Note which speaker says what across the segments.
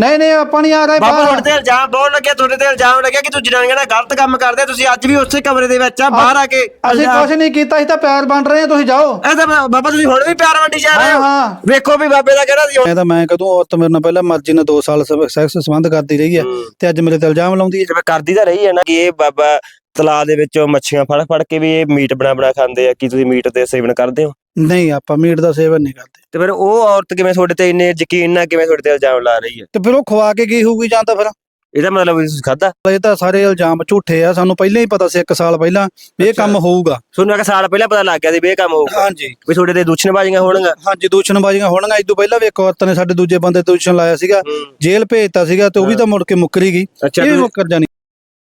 Speaker 1: ਨਹੀਂ ਨਹੀਂ ਆਪਾਂ ਨਹੀਂ ਆ ਰਹੇ
Speaker 2: ਬਾਬਾ
Speaker 1: ਬਾਹਰ।
Speaker 2: ਤੁਹਾਡੇ ਤੇ ਇਲਜ਼ਾਮ ਬਹੁਤ ਲੱਗਿਆ ਤੁਹਾਡੇ ਤੇ ਇਲਜ਼ਾਮ ਲੱਗਿਆ ਕਿ ਤੁਸੀਂ ਜਨਾਨੀਆਂ ਨਾਲ ਗਲਤ ਕੰਮ ਕਰਦੇ। ਤੁਸੀਂ ਅੱਜ ਵੀ ਉਸੇ ਕਮਰੇ ਦੇ ਵਿੱਚ ਆ ਬਾਹਰ ਆ ਕੇ
Speaker 1: ਅਸੀਂ ਕੁਝ ਨਹੀਂ ਕੀਤਾ ਅਸੀਂ ਤਾਂ ਪੈਰ ਬਣ ਰਹੇ ਹਾਂ ਤੁਸੀਂ ਜਾਓ।
Speaker 2: ਇਹ ਤਾਂ ਬਾਬਾ ਤੁਸੀਂ ਹੁਣ ਵੀ ਪਿਆਰ ਵੰਡੀ ਜਾ ਰਹੇ
Speaker 1: ਹਾਂ।
Speaker 2: ਹੋ
Speaker 1: ਹਾਂ।
Speaker 2: ਵੇਖੋ ਵੀ ਬਾਬੇ ਦਾ ਕਹਿਣਾ ਸੀ
Speaker 1: ਮੈਂ ਤਾਂ ਮੈਂ ਕਦੋਂ ਔਰਤ ਮੇਰੇ ਨਾਲ ਪਹਿਲਾਂ ਮਰਜ਼ੀ ਨਾਲ 2 ਸਾਲ ਸੈਕਸ ਸੰਬੰਧ ਕਰਦੀ ਰਹੀ ਹੈ। ਤੇ ਅੱਜ ਮੇਰੇ ਤੇ ਇਲਜ਼ਾਮ ਲਾਉਂਦੀ ਹੈ
Speaker 2: ਜਿਵੇਂ ਕਰਦੀ ਤਾਂ ਰਹੀ ਹੈ ਨਾ ਕਿ ਇਹ ਬਾਬਾ ਤਲਾਅ ਦੇ ਵਿੱਚੋਂ ਮੱਛੀਆਂ ਫੜ ਫੜ ਕੇ ਵੀ ਇਹ ਮੀਟ ਬਣਾ ਬਣਾ ਖਾਂਦੇ ਆ ਕੀ ਤੁਸੀਂ ਮੀਟ ਦੇ ਸੇਵਨ ਕਰਦੇ ਹੋ?
Speaker 1: ਨਹੀਂ ਆਪਾਂ ਮੀਟ ਦਾ ਸੇਵਨ ਨਹੀਂ ਕਰਦੇ।
Speaker 2: ਤੇ ਫਿਰ ਉਹ ਔਰਤ ਕਿਵੇਂ ਤੁਹਾਡੇ ਤੇ ਇੰਨੇ ਯਕੀਨ ਨਾਲ ਕਿਵੇਂ ਤੁਹਾਡੇ ਤੇ ਇਲਜ਼ਾਮ ਲਾ ਰਹੀ ਹੈ?
Speaker 1: ਤੇ ਫਿਰ ਉਹ ਖਵਾ ਕੇ ਗਈ ਹੋਊਗੀ ਜਾਂ ਤਾਂ ਫਿਰ?
Speaker 2: ਇਹਦਾ ਮਤਲਬ ਵੀ ਤੁਸੀਂ ਖਾਦਾ
Speaker 1: ਇਹ ਤਾਂ ਸਾਰੇ ਇਲਜ਼ਾਮ ਝੂਠੇ ਆ ਸਾਨੂੰ ਪਹਿਲਾਂ ਹੀ ਪਤਾ ਸੀ 1 ਸਾਲ ਪਹਿਲਾਂ ਵੀ ਇਹ। ਕੰਮ ਹੋਊਗਾ।
Speaker 2: ਤੁਹਾਨੂੰ ਇੱਕ ਸਾਲ ਪਹਿਲਾਂ ਪਤਾ ਲੱਗ ਗਿਆ ਸੀ ਵੀ ਇਹ ਕੰਮ ਹੋਊਗਾ।
Speaker 1: ਹਾਂਜੀ।
Speaker 2: ਵੀ ਤੁਹਾਡੇ ਤੇ ਦੂਸ਼ਣਬਾਜ਼ੀਆਂ ਹੋਣਗੀਆਂ।
Speaker 1: ਹਾਂਜੀ ਦੂਸ਼ਣਬਾਜ਼ੀਆਂ ਹੋਣਗੀਆਂ। ਇਸ ਤੋਂ ਪਹਿਲਾਂ ਵੀ ਇੱਕ ਔਰਤ ਨੇ ਸਾਡੇ ਦੂਜੇ ਬੰਦੇ ਤੇ ਦੂਸ਼ਣ ਲਾਇਆ ਸੀਗਾ ਜੇਲ੍ਹ ਭੇਜਤਾ ਸੀਗਾ ਤੇ ਉਹ ਵੀ ਤਾਂ ਮੁੜ ਕੇ ਮੁੱਕਰੀ ਗਈ। ਇਹ ਵੀ ਮੁੱਕਰ ਜਾਣੀ।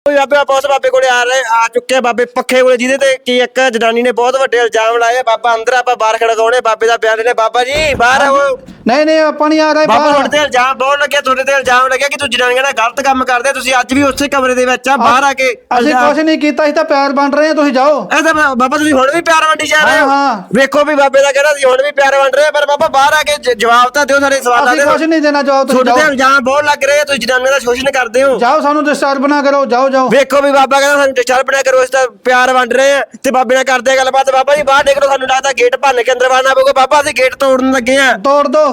Speaker 2: ਕੋਈ ਬਾਬੇ ਆਪਾਂ ਉਸ ਬਾਬੇ ਕੋਲੇ ਆ ਰਹੇ ਆ ਚੁੱਕੇ ਆ ਬਾਬੇ ਪੱਖੇ ਕੋਲੇ ਜਿਹਦੇ ਤੇ ਕੀ ਇੱਕ ਜਨਾਨੀ ਨੇ ਬਹੁਤ ਵੱਡੇ ਇਲਜ਼ਾਮ ਲਾਏ ਆ। ਬਾਬਾ ਅੰਦਰ ਆਪਾਂ ਬਾਹਰ ਖੜਕਾਉਣੇ ਬਾਬੇ ਦਾ ਬਿਆਨ ਨੇ ਬਾਬਾ ਜੀ ਬਾਹਰ ਆਓ।
Speaker 1: ਨਹੀਂ ਨਹੀਂ ਆਪਾਂ ਨਹੀਂ ਆ ਰਹੇ
Speaker 2: ਬਾਬਾ ਤੁਹਾਡੇ ਤੇ ਇਲਜ਼ਾਮ ਬਹੁਤ ਲੱਗਿਆ ਤੁਹਾਡੇ ਤੇ ਇਲਜ਼ਾਮ ਲੱਗਿਆ ਕਿ ਤੁਸੀਂ ਜਨਾਨੀਆਂ ਨਾਲ ਗਲਤ ਕੰਮ ਕਰਦੇ। ਤੁਸੀਂ ਅੱਜ ਵੀ ਉਸੇ ਕਮਰੇ ਦੇ ਵਿੱਚ ਆ ਬਾਹਰ ਆ ਕੇ
Speaker 1: ਅਸੀਂ ਕੁਝ ਨਹੀਂ ਕੀਤਾ ਅਸੀਂ ਤਾਂ ਪੈਰ ਬਣ ਰਹੇ ਹਾਂ ਤੁਸੀਂ ਜਾਓ।
Speaker 2: ਇਹ ਤਾਂ ਬਾ- ਬਾਬਾ ਤੁਸੀਂ ਹੁਣ ਵੀ ਪਿਆਰ ਵੰਡੀ ਜਾ ਰਹੇ
Speaker 1: ਹਾਂ
Speaker 2: ਹੋ?
Speaker 1: ਹਾਂ।
Speaker 2: ਵੇਖੋ ਵੀ ਬਾਬੇ ਦਾ ਕਹਿਣਾ ਸੀ ਹੁਣ ਵੀ ਪਿਆਰ ਵੰਡ ਰਹੇ ਆ, ਪਰ ਬਾਬਾ ਬਾਹਰ ਆ ਕੇ ਜ- ਜਵਾਬ ਤਾਂ ਦਿਓ ਸਾਡੇ ਸਵਾਲਾਂ
Speaker 1: ਅਸੀਂ
Speaker 2: ਦੇ।
Speaker 1: ਕੁਝ ਨਹੀਂ ਦੇਣਾ ਜਾਓ ਤੁਸੀਂ
Speaker 2: ਤੁਹਾਡੇ ਤੇ
Speaker 1: ਜਾਓ।
Speaker 2: ਇਲਜ਼ਾਮ ਬਹੁਤ ਲੱਗ ਰਹੇ ਆ ਤੁਸੀਂ ਜਨਾਨੀਆਂ ਦਾ ਸ਼ੋਸ਼ਣ ਕਰਦੇ ਹੋ।
Speaker 1: ਜਾਓ ਸਾਨੂੰ ਡਿਸਟਰਬ ਨਾ ਕਰੋ ਜਾਓ। ਜਾਓ
Speaker 2: ਵੇਖੋ ਵੀ ਬਾਬਾ ਕਹਿੰਦਾ ਸਾਨੂੰ ਡਿਸਟਰਬ ਨਾ ਕਰੋ ਇਸ ਦਾ ਪਿਆਰ ਵੰਡ ਰਹੇ ਆ ਤੇ ਬਾਬੇ ਨਾਲ ਕਰਦੇ ਆ ਗੱਲਬਾਤ। ਬਾਬਾ ਜੀ ਬਾਹਰ ਨਿਕਲੋ ਸਾਨੂੰ ਲੱਗਦਾ ਗੇਟ ਭੰਨ ਕੇ ਅੰਦਰ ਵੜਨਾ ਪਊਗਾ। ਬਾਬਾ ਅਸੀਂ ਗੇਟ ਤੋੜਨ ਲੱਗੇ ਆ
Speaker 1: ਤੋੜ ਦੋ।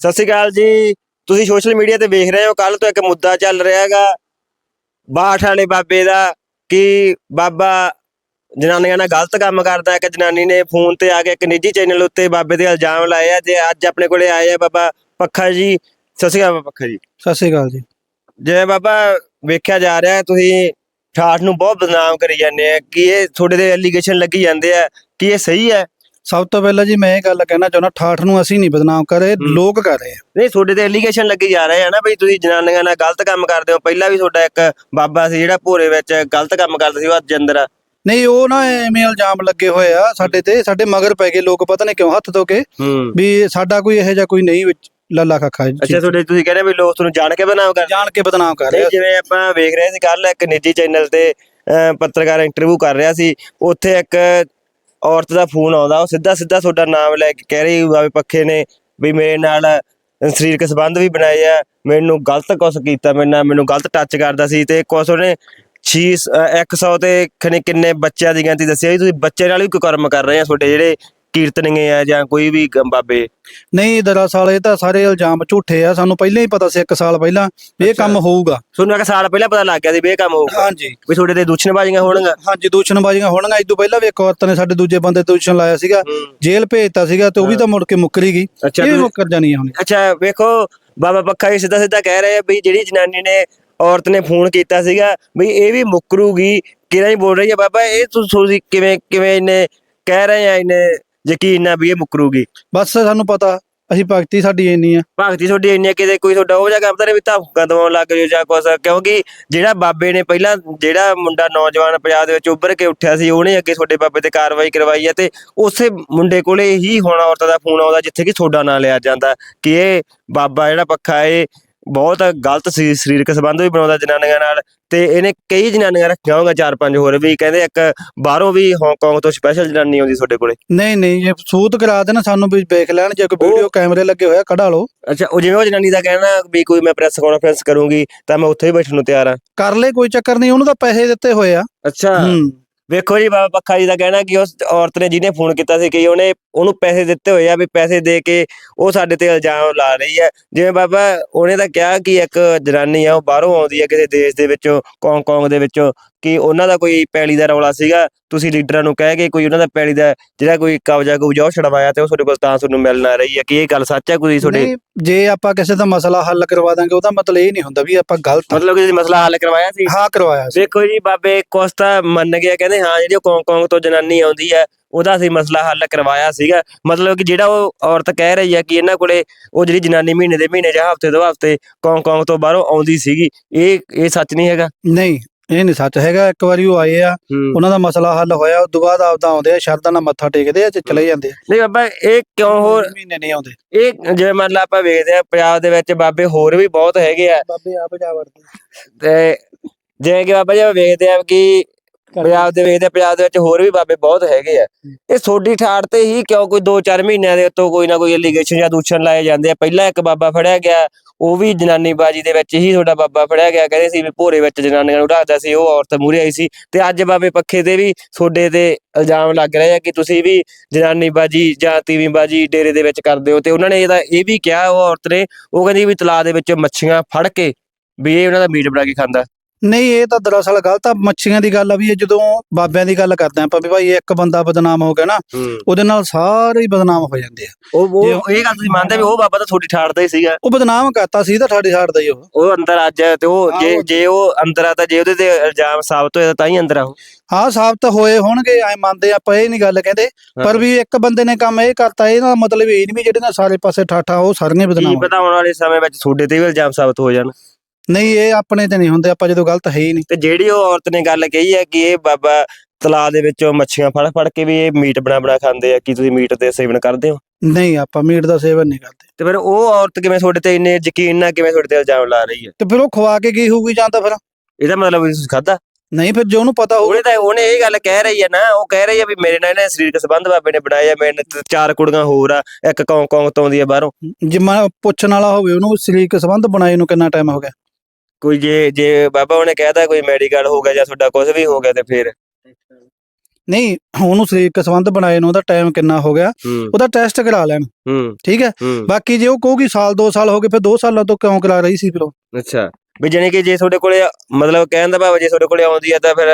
Speaker 2: ਸਤਿ ਸ਼੍ਰੀ ਅਕਾਲ ਜੀ। ਤੁਸੀਂ ਸੋਸ਼ਲ ਮੀਡੀਆ ਤੇ ਵੇਖ ਰਹੇ ਹੋ ਕੱਲ ਤੋਂ ਇੱਕ ਮੁੱਦਾ ਚੱਲ ਰਿਹਾ ਹੈਗਾ। ਬਾਠ ਵਾਲੇ ਬਾਬੇ ਦਾ ਕਿ ਬਾਬਾ ਜਨਾਨੀਆਂ ਨਾਲ ਗਲਤ ਕੰਮ ਕਰਦਾ ਇੱਕ ਜਨਾਨੀ ਨੇ ਫੋਨ ਤੇ ਆ ਕੇ ਇੱਕ ਨਿੱਜੀ ਚੈਨਲ ਉੱਤੇ ਬਾਬੇ ਦੇ ਇਲਜ਼ਾਮ ਲਾਏ ਆ। ਤੇ ਅੱਜ ਆਪਣੇ ਕੋਲੇ ਆਏ ਆ ਬਾਬਾ ਪੱਖਾ ਜੀ। ਸਤਿ ਸ਼੍ਰੀ ਅਕਾਲ ਬਾਬਾ ਪੱਖਾ ਜੀ।
Speaker 1: ਸਤਿ ਸ਼੍ਰੀ ਅਕਾਲ ਜੀ।
Speaker 2: ਜੇ ਬਾਬਾ ਵੇਖਿਆ ਜਾ ਰਿਹਾ ਤੁਸੀਂ ਠਾਠ ਨੂੰ ਬਹੁਤ ਬਦਨਾਮ ਕਰੀ ਜਾਂਦੇ ਆ ਕਿ ਇਹ ਤੁਹਾਡੇ ਤੇ ਐਲੀਗੇਸ਼ਨ ਲੱਗੀ ਜਾਂਦੇ ਆ ਕਿ ਇਹ ਸਹੀ ਹੈ?
Speaker 1: ਸਭ ਤੋਂ ਪਹਿਲਾਂ ਜੀ ਮੈਂ ਇਹ ਗੱਲ ਕਹਿਣਾ ਚਾਹੁੰਦਾ ਠਾਠ ਨੂੰ ਅਸੀਂ ਨਹੀਂ ਬਦਨਾਮ ਕਰ ਰਹੇ। ਲੋਕ ਕਰ ਰਹੇ ਆ।
Speaker 2: ਨਹੀਂ ਤੁਹਾਡੇ ਤੇ ਐਲੀਗੇਸ਼ਨ ਲੱਗੀ ਜਾ ਰਹੇ ਆ ਨਾ ਬਈ ਤੁਸੀਂ ਜਨਾਨੀਆਂ ਨਾਲ ਗਲਤ ਕੰਮ ਕਰਦੇ ਹੋ ਪਹਿਲਾਂ ਵੀ ਤੁਹਾਡਾ ਇੱਕ ਬਾਬਾ ਸੀ ਜਿਹੜਾ ਭੋਰੇ ਵਿੱਚ ਗਲਤ ਕੰਮ ਕਰਦਾ ਸੀ ਉਹ ਆ।
Speaker 1: ਨਹੀਂ ਉਹ ਨਾ ਐਵੇਂ ਇਲਜ਼ਾਮ ਲੱਗੇ ਹੋਏ ਆ ਸਾਡੇ ਤੇ ਸਾਡੇ ਮਗਰ ਪੈ ਗਏ ਲੋਕ ਪਤਾ ਨਹੀਂ ਕਿਉਂ ਹੱਥ ਧੋ ਕੇ ਵੀ ਸਾਡਾ ਕੋਈ ਇਹੋ ਜਿਹਾ ਕੋਈ ਨਹੀਂ ਵਿੱਚ ਲੱਲਾ ਜੀ।
Speaker 2: ਅੱਛਾ ਤੁਹਾਡੇ ਤੁਸੀਂ ਕਹਿੰਦੇ ਵੀ ਲੋਕ ਤੁਹਾਨੂੰ ਜਾਣ ਕੇ ਬਦਨਾਮ ਕਰਦੇ
Speaker 1: ਜਾਣ ਕੇ ਬਦਨਾਮ ਕਰ ਰਹੇ
Speaker 2: ਜਿਵੇਂ ਆਪਾਂ ਵੇਖ ਰਹੇ ਸੀ ਕੱਲ ਇੱਕ ਨਿੱਜੀ ਚੈਨਲ ਤੇ ਪੱਤਰਕਾਰ ਇੰਟਰਵਿਊ ਕਰ ਰਿਹਾ ਸੀ ਉੱਥੇ ਇੱਕ ਔਰਤ ਦਾ ਫੋਨ ਆਉਂਦਾ ਉਹ ਸਿੱਧਾ ਸਿੱਧਾ ਤੁਹਾਡਾ ਨਾਮ ਲੈ ਕੇ ਕਹਿ ਰਹੀ ਵੀ ਪੱਖੇ ਨੇ ਵੀ ਮੇਰੇ ਨਾਲ ਸਰੀਰਕ ਸੰਬੰਧ ਵੀ ਬਣਾਏ ਆ ਮੈਨੂੰ ਗਲਤ ਕੁਛ ਕੀਤਾ ਮੇਰੇ ਨਾਲ ਮੈਨੂੰ ਗਲਤ ਟੱਚ ਕਰਦਾ ਸੀ ਤੇ ਕੁਛ ਉਹਨੇ 6 100 ਤੇ ਖਨੇ ਕਿੰਨੇ ਬੱਚਿਆਂ ਦੀ ਗਿਣਤੀ ਦੱਸਿਆ ਵੀ ਤੁਸੀਂ ਬੱਚੇ ਨਾਲ ਵੀ ਕੋਈ ਕਰਮ ਕਰ ਰਹੇ ਆ ਤੁਹਾਡੇ ਜਿਹੜੇ ਕੀਰਤਨੀਏ ਆ ਜਾਂ ਕੋਈ ਵੀ ਗ- ਬਾਬੇ?
Speaker 1: ਨਹੀਂ ਦਰਅਸਲ ਇਹ ਤਾਂ ਸਾਰੇ ਇਲਜ਼ਾਮ ਝੂਠੇ ਆ। ਸਾਨੂੰ ਪਹਿਲਾਂ ਹੀ ਪਤਾ ਸੀ 1 ਸਾਲ ਪਹਿਲਾਂ ਵੀ ਇਹ ਕੰਮ ਹੋਊਗਾ।
Speaker 2: ਤੁਹਾਨੂੰ ਇੱਕ ਸਾਲ ਪਹਿਲਾਂ ਪਤਾ ਲੱਗ ਗਿਆ ਸੀ ਵੀ ਇਹ ਕੰਮ ਹੋਊਗਾ।
Speaker 1: ਹਾਂਜੀ।
Speaker 2: ਵੀ ਤੁਹਾਡੇ ਤੇ ਦੂਸ਼ਣਬਾਜ਼ੀਆਂ ਹੋਣਗੀਆਂ।
Speaker 1: ਹਾਂਜੀ ਦੂਸ਼ਣਬਾਜ਼ੀਆਂ ਹੋਣਗੀਆਂ। ਇਸ ਤੋਂ ਪਹਿਲਾਂ ਵੀ ਇੱਕ ਔਰਤ ਨੇ ਸਾਡੇ ਦੂਜੇ ਬੰਦੇ ਤੇ ਦੂਸ਼ਣ ਲਾਇਆ ਸੀਗਾ। ਜੇਲ੍ਹ ਭੇਜਤਾ ਸੀਗਾ ਤੇ ਉਹ ਵੀ ਤਾਂ ਮੁੜ ਕੇ ਮੁੱਕਰੀ ਗਈ।
Speaker 2: ਅੱਛਾ
Speaker 1: ਇਹ ਵੀ
Speaker 2: ਤੁਸੀਂ-
Speaker 1: ਮੁੱਕਰ ਜਾਣੀ ਆ ਹੁਣ।
Speaker 2: ਅੱਛਾ ਵੇਖੋ ਬਾਬਾ ਪੱਖਾ ਜੀ ਸਿੱਧਾ ਸਿੱਧਾ ਕਹਿ ਰਹੇ ਆ ਵੀ ਜਿਹੜੀ ਜਨਾਨੀ ਨੇ ਔਰਤ ਨੇ ਫੋਨ ਕੀਤਾ ਸੀਗਾ ਵੀ ਇਹ ਵੀ ਮੁੱਕਰੂਗੀ। ਕਿਹੜਾ ਹੀ ਬੋਲ ਰਹੀ ਹੈ ਬਾਬਾ ਇਹ ਤੁਸੀਂ ਕਿਵੇਂ ਕਿਵੇਂ ਇਹਨੇ ਕਹਿ ਰਹੇ ਆ ਇਹਨੇ? ਯਕੀਨ ਨਾਲ ਵੀ ਇਹ ਮੁੱਕਰੂਗੀ।
Speaker 1: ਬਸ ਸਾਨੂੰ ਪਤਾ ਅਸੀਂ ਭਗਤੀ ਸਾਡੀ ਇੰਨੀ ਆ।
Speaker 2: ਭਗਤੀ ਤੁਹਾਡੀ ਇੰਨੀ ਆ ਕਿਤੇ ਕੋਈ ਤੁਹਾਡਾ ਉਹ ਜਿਹਾ ਤਾਂ ਨਹੀਂ ਵੀ ਧਮਕਾ ਦਵਾਉਣ ਲੱਗ ਜਾਓ ਜਾਂ ਕੁਛ ਕਿਉਂਕਿ ਜਿਹੜਾ ਬਾਬੇ ਨੇ ਪਹਿਲਾਂ ਜਿਹੜਾ ਮੁੰਡਾ ਨੌਜਵਾਨ ਪੰਜਾਬ ਦੇ ਵਿੱਚ ਉੱਭਰ ਕੇ ਉੱਠਿਆ ਸੀ ਉਹਨੇ ਅੱਗੇ ਤੁਹਾਡੇ ਬਾਬੇ ਤੇ ਕਾਰਵਾਈ ਕਰਵਾਈ ਹੈ ਤੇ ਉਸੇ ਮੁੰਡੇ ਕੋਲੇ ਹੀ ਹੁਣ ਔਰਤ ਦਾ ਫੋਨ ਆਉਂਦਾ ਜਿੱਥੇ ਕਿ ਤੁਹਾਡਾ ਨਾਂ ਲਿਆ ਜਾਂਦਾ ਕਿ ਇਹ ਬਾਬਾ ਜਿਹੜਾ ਪੱਖਾ ਇਹ ਬਹੁਤ ਗਲਤ ਸੀ ਸਰੀਰਕ ਸੰਬੰਧ ਵੀ ਬਣਾਉਂਦਾ ਜਨਾਨੀਆਂ ਨਾਲ ਤੇ ਇਹਨੇ ਕਈ ਜਨਾਨੀਆਂ ਰੱਖੀਆਂ ਹੋਣਗੀਆਂ ਚਾਰ ਪੰਜ ਹੋਰ ਵੀ ਕਹਿੰਦੇ ਇੱਕ ਬਾਹਰੋਂ ਵੀ ਹਾਂਗਕਾਂਗ ਤੋਂ ਸਪੈਸ਼ਲ ਜਨਾਨੀ ਆਉਂਦੀ ਤੁਹਾਡੇ ਕੋਲੇ।
Speaker 1: ਨਹੀਂ ਨਹੀਂ ਜੇ ਸੂਤ ਕਰਾ ਦੇਣ ਸਾਨੂੰ ਵੀ ਵੇਖ ਲੈਣ ਜੇ ਕੋਈ ਵੀਡੀਓ ਕੈਮਰੇ ਲੱਗੇ ਹੋਇਆ ਕਢਾ ਲਓ।
Speaker 2: ਅੱਛਾ ਉਹ ਜਿਵੇਂ ਉਹ ਜਨਾਨੀ ਦਾ ਕਹਿਣਾ ਵੀ ਕੋਈ ਮੈਂ ਪ੍ਰੈਸ ਕਾਨਫਰੰਸ ਕਰੂੰਗੀ ਤਾਂ ਮੈਂ ਉੱਥੇ ਹੀ ਬੈਠਣ ਨੂੰ ਤਿਆਰ ਹਾਂ
Speaker 1: ਕਰ ਲੈ ਕੋਈ ਚੱਕਰ ਨਹੀਂ ਉਹਨੂੰ ਤਾਂ ਪੈਸੇ ਦਿੱਤੇ ਹੋਏ ਆ।
Speaker 2: ਅੱਛਾ।
Speaker 1: ਹੂੰ।
Speaker 2: ਵੇਖੋ ਜੀ, ਬਾਬਾ ਪੱਖਾ ਜੀ ਦਾ ਕਹਿਣਾ ਕਿ ਉਸ ਔਰਤ ਨੇ ਜਿਹਨੇ ਫੋਨ ਕੀਤਾ ਸੀ ਕਿ ਉਹਨੇ ਉਹਨੂੰ ਪੈਸੇ ਦਿੱਤੇ ਹੋਏ ਆ ਵੀ ਪੈਸੇ ਦੇ ਕੇ ਉਹ ਸਾਡੇ ਤੇ ਇਲਜ਼ਾਮ ਲਾ ਰਹੀ ਹੈ। ਜਿਵੇਂ ਬਾਬਾ ਉਹਨੇ ਤਾਂ ਕਿਹਾ ਕਿ ਇੱਕ ਜਨਾਨੀ ਆ, ਉਹ ਬਾਹਰੋਂ ਆਉਂਦੀ ਹੈ ਕਿਸੇ ਦੇਸ਼ ਦੇ ਵਿੱਚੋਂ ਕੌਂਗ ਦੇ ਵਿੱਚੋਂ, ਕਿ ਉਹਨਾਂ ਦਾ ਕੋਈ ਪੈਲੀ ਦਾ ਰੌਲਾ ਸੀਗਾ। ਤੁਸੀਂ ਲੀਡਰਾਂ ਨੂੰ ਕਹਿ ਕੇ ਕੋਈ ਉਹਨਾਂ ਦਾ ਪੈਲੀ ਦਾ ਜਿਹੜਾ ਕੋਈ ਕਬਜ਼ਾ ਕੁਬਜ਼ਾ ਉਹ ਛਡਵਾਇਆ ਤੇ ਉਹ ਤੁਹਾਡੇ ਕੋਲ ਤਾਂ ਤੁਹਾਨੂੰ ਮਿਲਣ ਆ ਰਹੀ ਹੈ ਕਿ ਇਹ ਗੱਲ ਸੱਚ ਹੈ ਕੋਈ ਤੁਹਾਡੇ?
Speaker 1: ਨਹੀਂ, ਜੇ ਆਪਾਂ ਕਿਸੇ ਦਾ ਮਸਲਾ ਹੱਲ ਕਰਵਾ ਦਾਂਗੇ ਉਹਦਾ ਮਤਲਬ ਇਹ ਨਹੀਂ ਹੁੰਦਾ ਵੀ ਆਪਾਂ ਗਲਤ ਆ।
Speaker 2: ਮਤਲਬ ਕਿ ਤੁਸੀਂ ਮਸਲਾ ਹੱਲ ਕਰਵਾਇਆ ਸੀ?
Speaker 1: ਹਾਂ ਕਰਵਾਇਆ ਸੀ।
Speaker 2: ਵੇਖੋ ਜੀ ਬਾਬੇ ਕੋਸਤਾ ਮੰਨ ਗਿਆ ਕਹਿੰਦੇ ਹਾਂ ਜਿਹੜੀ ਉਹ ਕੌਂਗ ਕੌਂਗ ਤੋਂ ਜਨਾਨੀ ਆਉਂਦੀ ਹੈ ਉਹਦਾ ਅਸੀਂ ਮਸਲਾ ਹੱਲ ਕਰਵਾਇਆ ਸੀਗਾ। ਮਤਲਬ ਕਿ ਜਿਹੜਾ ਉਹ ਔਰਤ ਕਹਿ ਰਹੀ ਹੈ ਕਿ ਇਹਨਾਂ ਕੋਲੇ ਉਹ ਜਿਹੜੀ ਜਨਾਨੀ ਮਹੀਨੇ ਦੇ ਮਹੀਨੇ ਜਾਂ ਹਫ਼ਤੇ ਦੋ ਹਫ਼ਤੇ ਕੌਂਗ ਕੌਂਗ ਤੋਂ ਬਾਹਰੋਂ ਆਉਂਦੀ ਸੀਗੀ ਇਹ ਇਹ ਸੱਚ ਨਹੀਂ ਹੈਗਾ?
Speaker 1: ਨਹੀਂ ਇਹ ਨਹੀਂ ਸੱਚ ਹੈਗਾ ਇੱਕ ਵਾਰੀ ਉਹ ਆਏ ਆ ਉਹਨਾਂ ਦਾ ਮਸਲਾ ਹੱਲ ਹੋਇਆ ਉਸ ਤੋਂ ਬਾਅਦ ਆਪਦਾ ਆਉਂਦੇ ਆ ਸ਼ਰਧਾ ਨਾਲ ਮੱਥਾ ਟੇਕਦੇ ਆ ਤੇ ਚਲੇ ਜਾਂਦੇ ਆ।
Speaker 2: ਨਹੀਂ ਬਾਬਾ ਇਹ ਕਿਉਂ ਹੋਰ
Speaker 1: ਮਹੀਨੇ ਨਹੀਂ ਆਉਂਦੇ।
Speaker 2: ਇਹ ਜਿਵੇਂ ਮੰਨ ਲਾ ਆਪਾਂ ਵੇਖਦੇ ਆ ਪੰਜਾਬ ਦੇ ਵਿੱਚ ਬਾਬੇ ਹੋਰ ਵੀ ਬਹੁਤ ਹੈਗੇ ਆ।
Speaker 1: ਬਾਬੇ ਆਪ ਜਾ ਵੜਦੇ
Speaker 2: ਤੇ ਜਿਵੇਂ ਕਿ ਬਾਬਾ ਜੀ ਆਪਾਂ ਵੇਖਦੇ ਆ ਕਿ ਪੰਜਾਬ ਦੇ ਵੇਖਦੇ ਪੰਜਾਬ ਦੇ ਵਿੱਚ ਹੋਰ ਵੀ ਬਾਬੇ ਬਹੁਤ ਹੈਗੇ ਆ। ਇਹ ਸੋਡੀ ਠਾੜ ਤੇ ਹੀ ਕਿਉਂ ਕੋਈ 2-4 ਮਹੀਨਿਆਂ ਦੇ ਉੱਤੋਂ ਕੋਈ ਨਾ ਕੋਈ ਅਲੀਗੇਸ਼ਨ ਜਾਂ ਦੂਸ਼ਣ ਲਾਏ ਜਾਂਦੇ ਆ? ਪਹਿਲਾਂ ਇੱਕ ਬਾਬਾ ਫੜਿਆ ਗਿਆ ਉਹ ਵੀ ਜਨਾਨੀ ਬਾਜੀ ਦੇ ਵਿੱਚ ਹੀ ਤੁਹਾਡਾ ਬਾਬਾ ਫੜਿਆ ਗਿਆ। ਕਹਿੰਦੇ ਸੀ ਵੀ ਭੋਰੇ ਵਿੱਚ ਜਨਾਨੀਆਂ ਨੂੰ ਰੱਖਦਾ ਸੀ ਉਹ ਔਰਤ ਮੂਹਰੇ ਆਈ ਸੀ। ਤੇ ਅੱਜ ਬਾਬੇ ਪੱਖੇ ਤੇ ਵੀ ਸੋਡੇ ਤੇ ਇਲਜ਼ਾਮ ਲੱਗ ਰਹੇ ਆ ਕਿ ਤੁਸੀਂ ਵੀ ਜਨਾਨੀ ਬਾਜੀ ਜਾਂ ਤੀਵੀਂ ਬਾਜੀ ਡੇਰੇ ਦੇ ਵਿੱਚ ਕਰਦੇ ਹੋ। ਤੇ ਉਹਨਾਂ ਨੇ ਇਹਦਾ ਇਹ ਵੀ ਕਿਹਾ ਉਹ ਔਰਤ ਨੇ ਉਹ ਕਹਿੰਦੀ ਵੀ ਤਲਾਅ ਦੇ ਵਿੱਚ ਮੱਛੀਆਂ ਫੜ ਕੇ ਵੀ ਇਹ ਉਹਨਾਂ ਦਾ ਮੀਟ ਬਣਾ ਕੇ ਖਾਂਦਾ।
Speaker 1: ਨਹੀਂ ਇਹ ਤਾਂ ਦਰਅਸਲ ਗਲਤ ਆ। ਮੱਛੀਆਂ ਦੀ ਗੱਲ ਆ ਵੀ ਇਹ ਜਦੋਂ ਬਾਬਿਆਂ ਦੀ ਗੱਲ ਕਰਦੇ ਆਪਾਂ ਵੀ ਭਾਈ ਇੱਕ ਬੰਦਾ ਬਦਨਾਮ ਹੋ ਗਿਆ ਨਾ ਉਹਦੇ ਨਾਲ ਸਾਰੇ ਹੀ ਬਦਨਾਮ ਹੋ ਜਾਂਦੇ ਆ।
Speaker 2: ਉਹ ਉਹ ਇਹ ਗੱਲ ਤੁਸੀਂ ਮੰਨਦੇ ਵੀ ਉਹ ਬਾਬਾ ਤਾਂ ਥੋੜੀ ਠਾੜਦਾ ਹੀ ਸੀਗਾ।
Speaker 1: ਉਹ ਬਦਨਾਮ ਕਰਤਾ ਸੀ ਤਾਂ ਸਾਡੇ ਛਾੜ ਦਾ ਹੀ ਉਹ।
Speaker 2: ਉਹ ਅੰਦਰ ਅੱਜ ਤੇ ਉਹ ਜੇ ਜੇ ਉਹ ਅੰਦਰ ਆ ਤਾਂ ਜੇ ਉਹਦੇ ਤੇ ਇਲਜ਼ਾਮ ਸਾਬਤ ਹੋਇਆ ਤਾਂ ਹੀ ਅੰਦਰ ਆ ਉਹ।
Speaker 1: ਹਾਂ ਸਾਬਤ ਹੋਏ ਹੋਣਗੇ ਐ ਮੰਨਦੇ ਆਪਾਂ ਇਹ ਨਹੀਂ ਗੱਲ ਕਹਿੰਦੇ। ਪਰ ਵੀ ਇੱਕ ਬੰਦੇ ਨੇ ਕੰਮ ਇਹ ਕਰਤਾ ਇਹਦਾ ਮਤਲਬ ਇਹ ਨਹੀਂ ਵੀ ਜਿਹੜੇ ਨਾਲ ਸਾਰੇ ਪਾਸੇ ਠਾਠਾ ਉਹ ਸਾਰੀਆਂ
Speaker 2: ਕੀ
Speaker 1: ਬਦਨਾਮ
Speaker 2: ਪਤਾ ਆਉਣ ਵਾਲੇ ਸਮੇਂ ਵਿੱਚ ਤੁਹਾਡੇ ਤੇ ਵੀ ਇਲਜ਼ਾਮ ਸਾਬਤ ਹੋ ਜਾਣ।
Speaker 1: ਨਹੀਂ ਇਹ ਆਪਣੇ ਤੇ ਨਹੀਂ ਹੁੰਦੇ ਆਪਾਂ ਜਦੋਂ ਗਲਤ ਹੈ ਹੀ ਨਹੀਂ।
Speaker 2: ਤੇ ਜਿਹੜੀ ਉਹ ਔਰਤ ਨੇ ਗੱਲ ਕਹੀ ਹੈ ਕਿ ਇਹ ਬਾਬਾ ਤਲਾਅ ਦੇ ਵਿੱਚੋਂ ਮੱਛੀਆਂ ਫੜ ਫੜ ਕੇ ਵੀ ਇਹ ਮੀਟ ਬਣਾ ਬਣਾ ਖਾਂਦੇ ਆ ਕੀ ਤੁਸੀਂ ਮੀਟ ਦੇ ਸੇਵਨ ਕਰਦੇ ਹੋ?
Speaker 1: ਨਹੀਂ ਆਪਾਂ ਮੀਟ ਦਾ ਸੇਵਨ ਨਹੀਂ ਕਰਦੇ।
Speaker 2: ਤੇ ਫਿਰ ਉਹ ਔਰਤ ਕਿਵੇਂ ਤੁਹਾਡੇ ਤੇ ਇੰਨੇ ਯਕੀਨ ਨਾਲ ਕਿਵੇਂ ਤੁਹਾਡੇ ਤੇ ਇਲਜ਼ਾਮ ਲਾ ਰਹੀ ਹੈ?
Speaker 1: ਤੇ ਫਿਰ ਉਹ ਖਵਾ ਕੇ ਕੀ ਹੋਊਗੀ ਜਾਂ ਤਾਂ ਫਿਰ?
Speaker 2: ਇਹਦਾ ਮਤਲਬ ਵੀ ਤੁਸੀਂ ਖਾਦਾ
Speaker 1: ਨਹੀਂ ਫਿਰ ਜੇ ਉਹਨੂੰ ਪਤਾ ਹੋਊ।
Speaker 2: ਉਹਨੇ ਤਾਂ ਉਹਨੇ ਇਹ ਗੱਲ ਕਹਿ ਰਹੀ ਹੈ ਨਾ ਉਹ ਕਹਿ ਰਹੀ ਹੈ ਵੀ ਮੇਰੇ ਨਾਲ ਇਹਨੇ ਸਰੀਰਕ ਸੰਬੰਧ ਬਾਬੇ ਨੇ ਬਣਾਇਆ ਮੇਰੇ ਨਾਲ ਚਾਰ ਕੁੜੀਆਂ ਹੋਰ ਆ ਇੱਕ ਕੌਂ ਕੌਂ ਤੋਂ ਆਉਂਦੀ ਬਾਹਰੋਂ।
Speaker 1: ਜਿੰਮਾ ਪੁੱਛਣ ਵਾਲਾ ਹੋਵੇ ਉਹਨੂੰ ਸਰੀਰਕ ਸੰਬੰਧ ਬਣਾਏ ਨੂੰ ਕਿੰਨਾ ਟਾਈਮ ਹੋ ਗਿਆ?
Speaker 2: ਕੋਈ ਜੇ ਜੇ ਬਾਬਾ ਉਹਨੇ ਕਹਿਤਾ ਕੋਈ ਮੈਡੀਕਲ ਹੋ ਗਿਆ ਜਾਂ ਤੁਹਾਡਾ ਕੁਝ ਵੀ ਹੋ ਗਿਆ ਤੇ ਫਿਰ?
Speaker 1: ਨਹੀਂ ਉਹਨੂੰ ਸਰੀਰਕ ਸੰਬੰਧ ਬਣਾਏ ਨੂੰ ਉਹਦਾ ਟਾਈਮ ਕਿੰਨਾ ਹੋ ਗਿਆ?
Speaker 2: ਹੂੰ।
Speaker 1: ਉਹਦਾ ਟੈਸਟ ਕਰਾ ਲੈਣ।
Speaker 2: ਹੂੰ।
Speaker 1: ਠੀਕ ਹੈ?
Speaker 2: ਹੂੰ।
Speaker 1: ਬਾਕੀ ਜੇ ਉਹ ਕਹੂਗੀ ਸਾਲ 2 ਸਾਲ ਹੋ ਗਏ ਫਿਰ 2 ਸਾਲਾਂ ਤੋਂ ਕਿਉਂ ਕਰਾ ਰਹੀ ਸੀ ਫਿਰ ਉਹ?
Speaker 2: ਅੱਛਾ। ਵੀ ਜਾਣੀ ਕਿ ਜੇ ਤੁਹਾਡੇ ਕੋਲੇ ਮਤਲਬ ਕਹਿਣ ਦਾ ਭਾਵ ਜੇ ਤੁਹਾਡੇ ਕੋਲੇ ਆਉਂਦੀ ਆ ਤਾਂ ਫਿਰ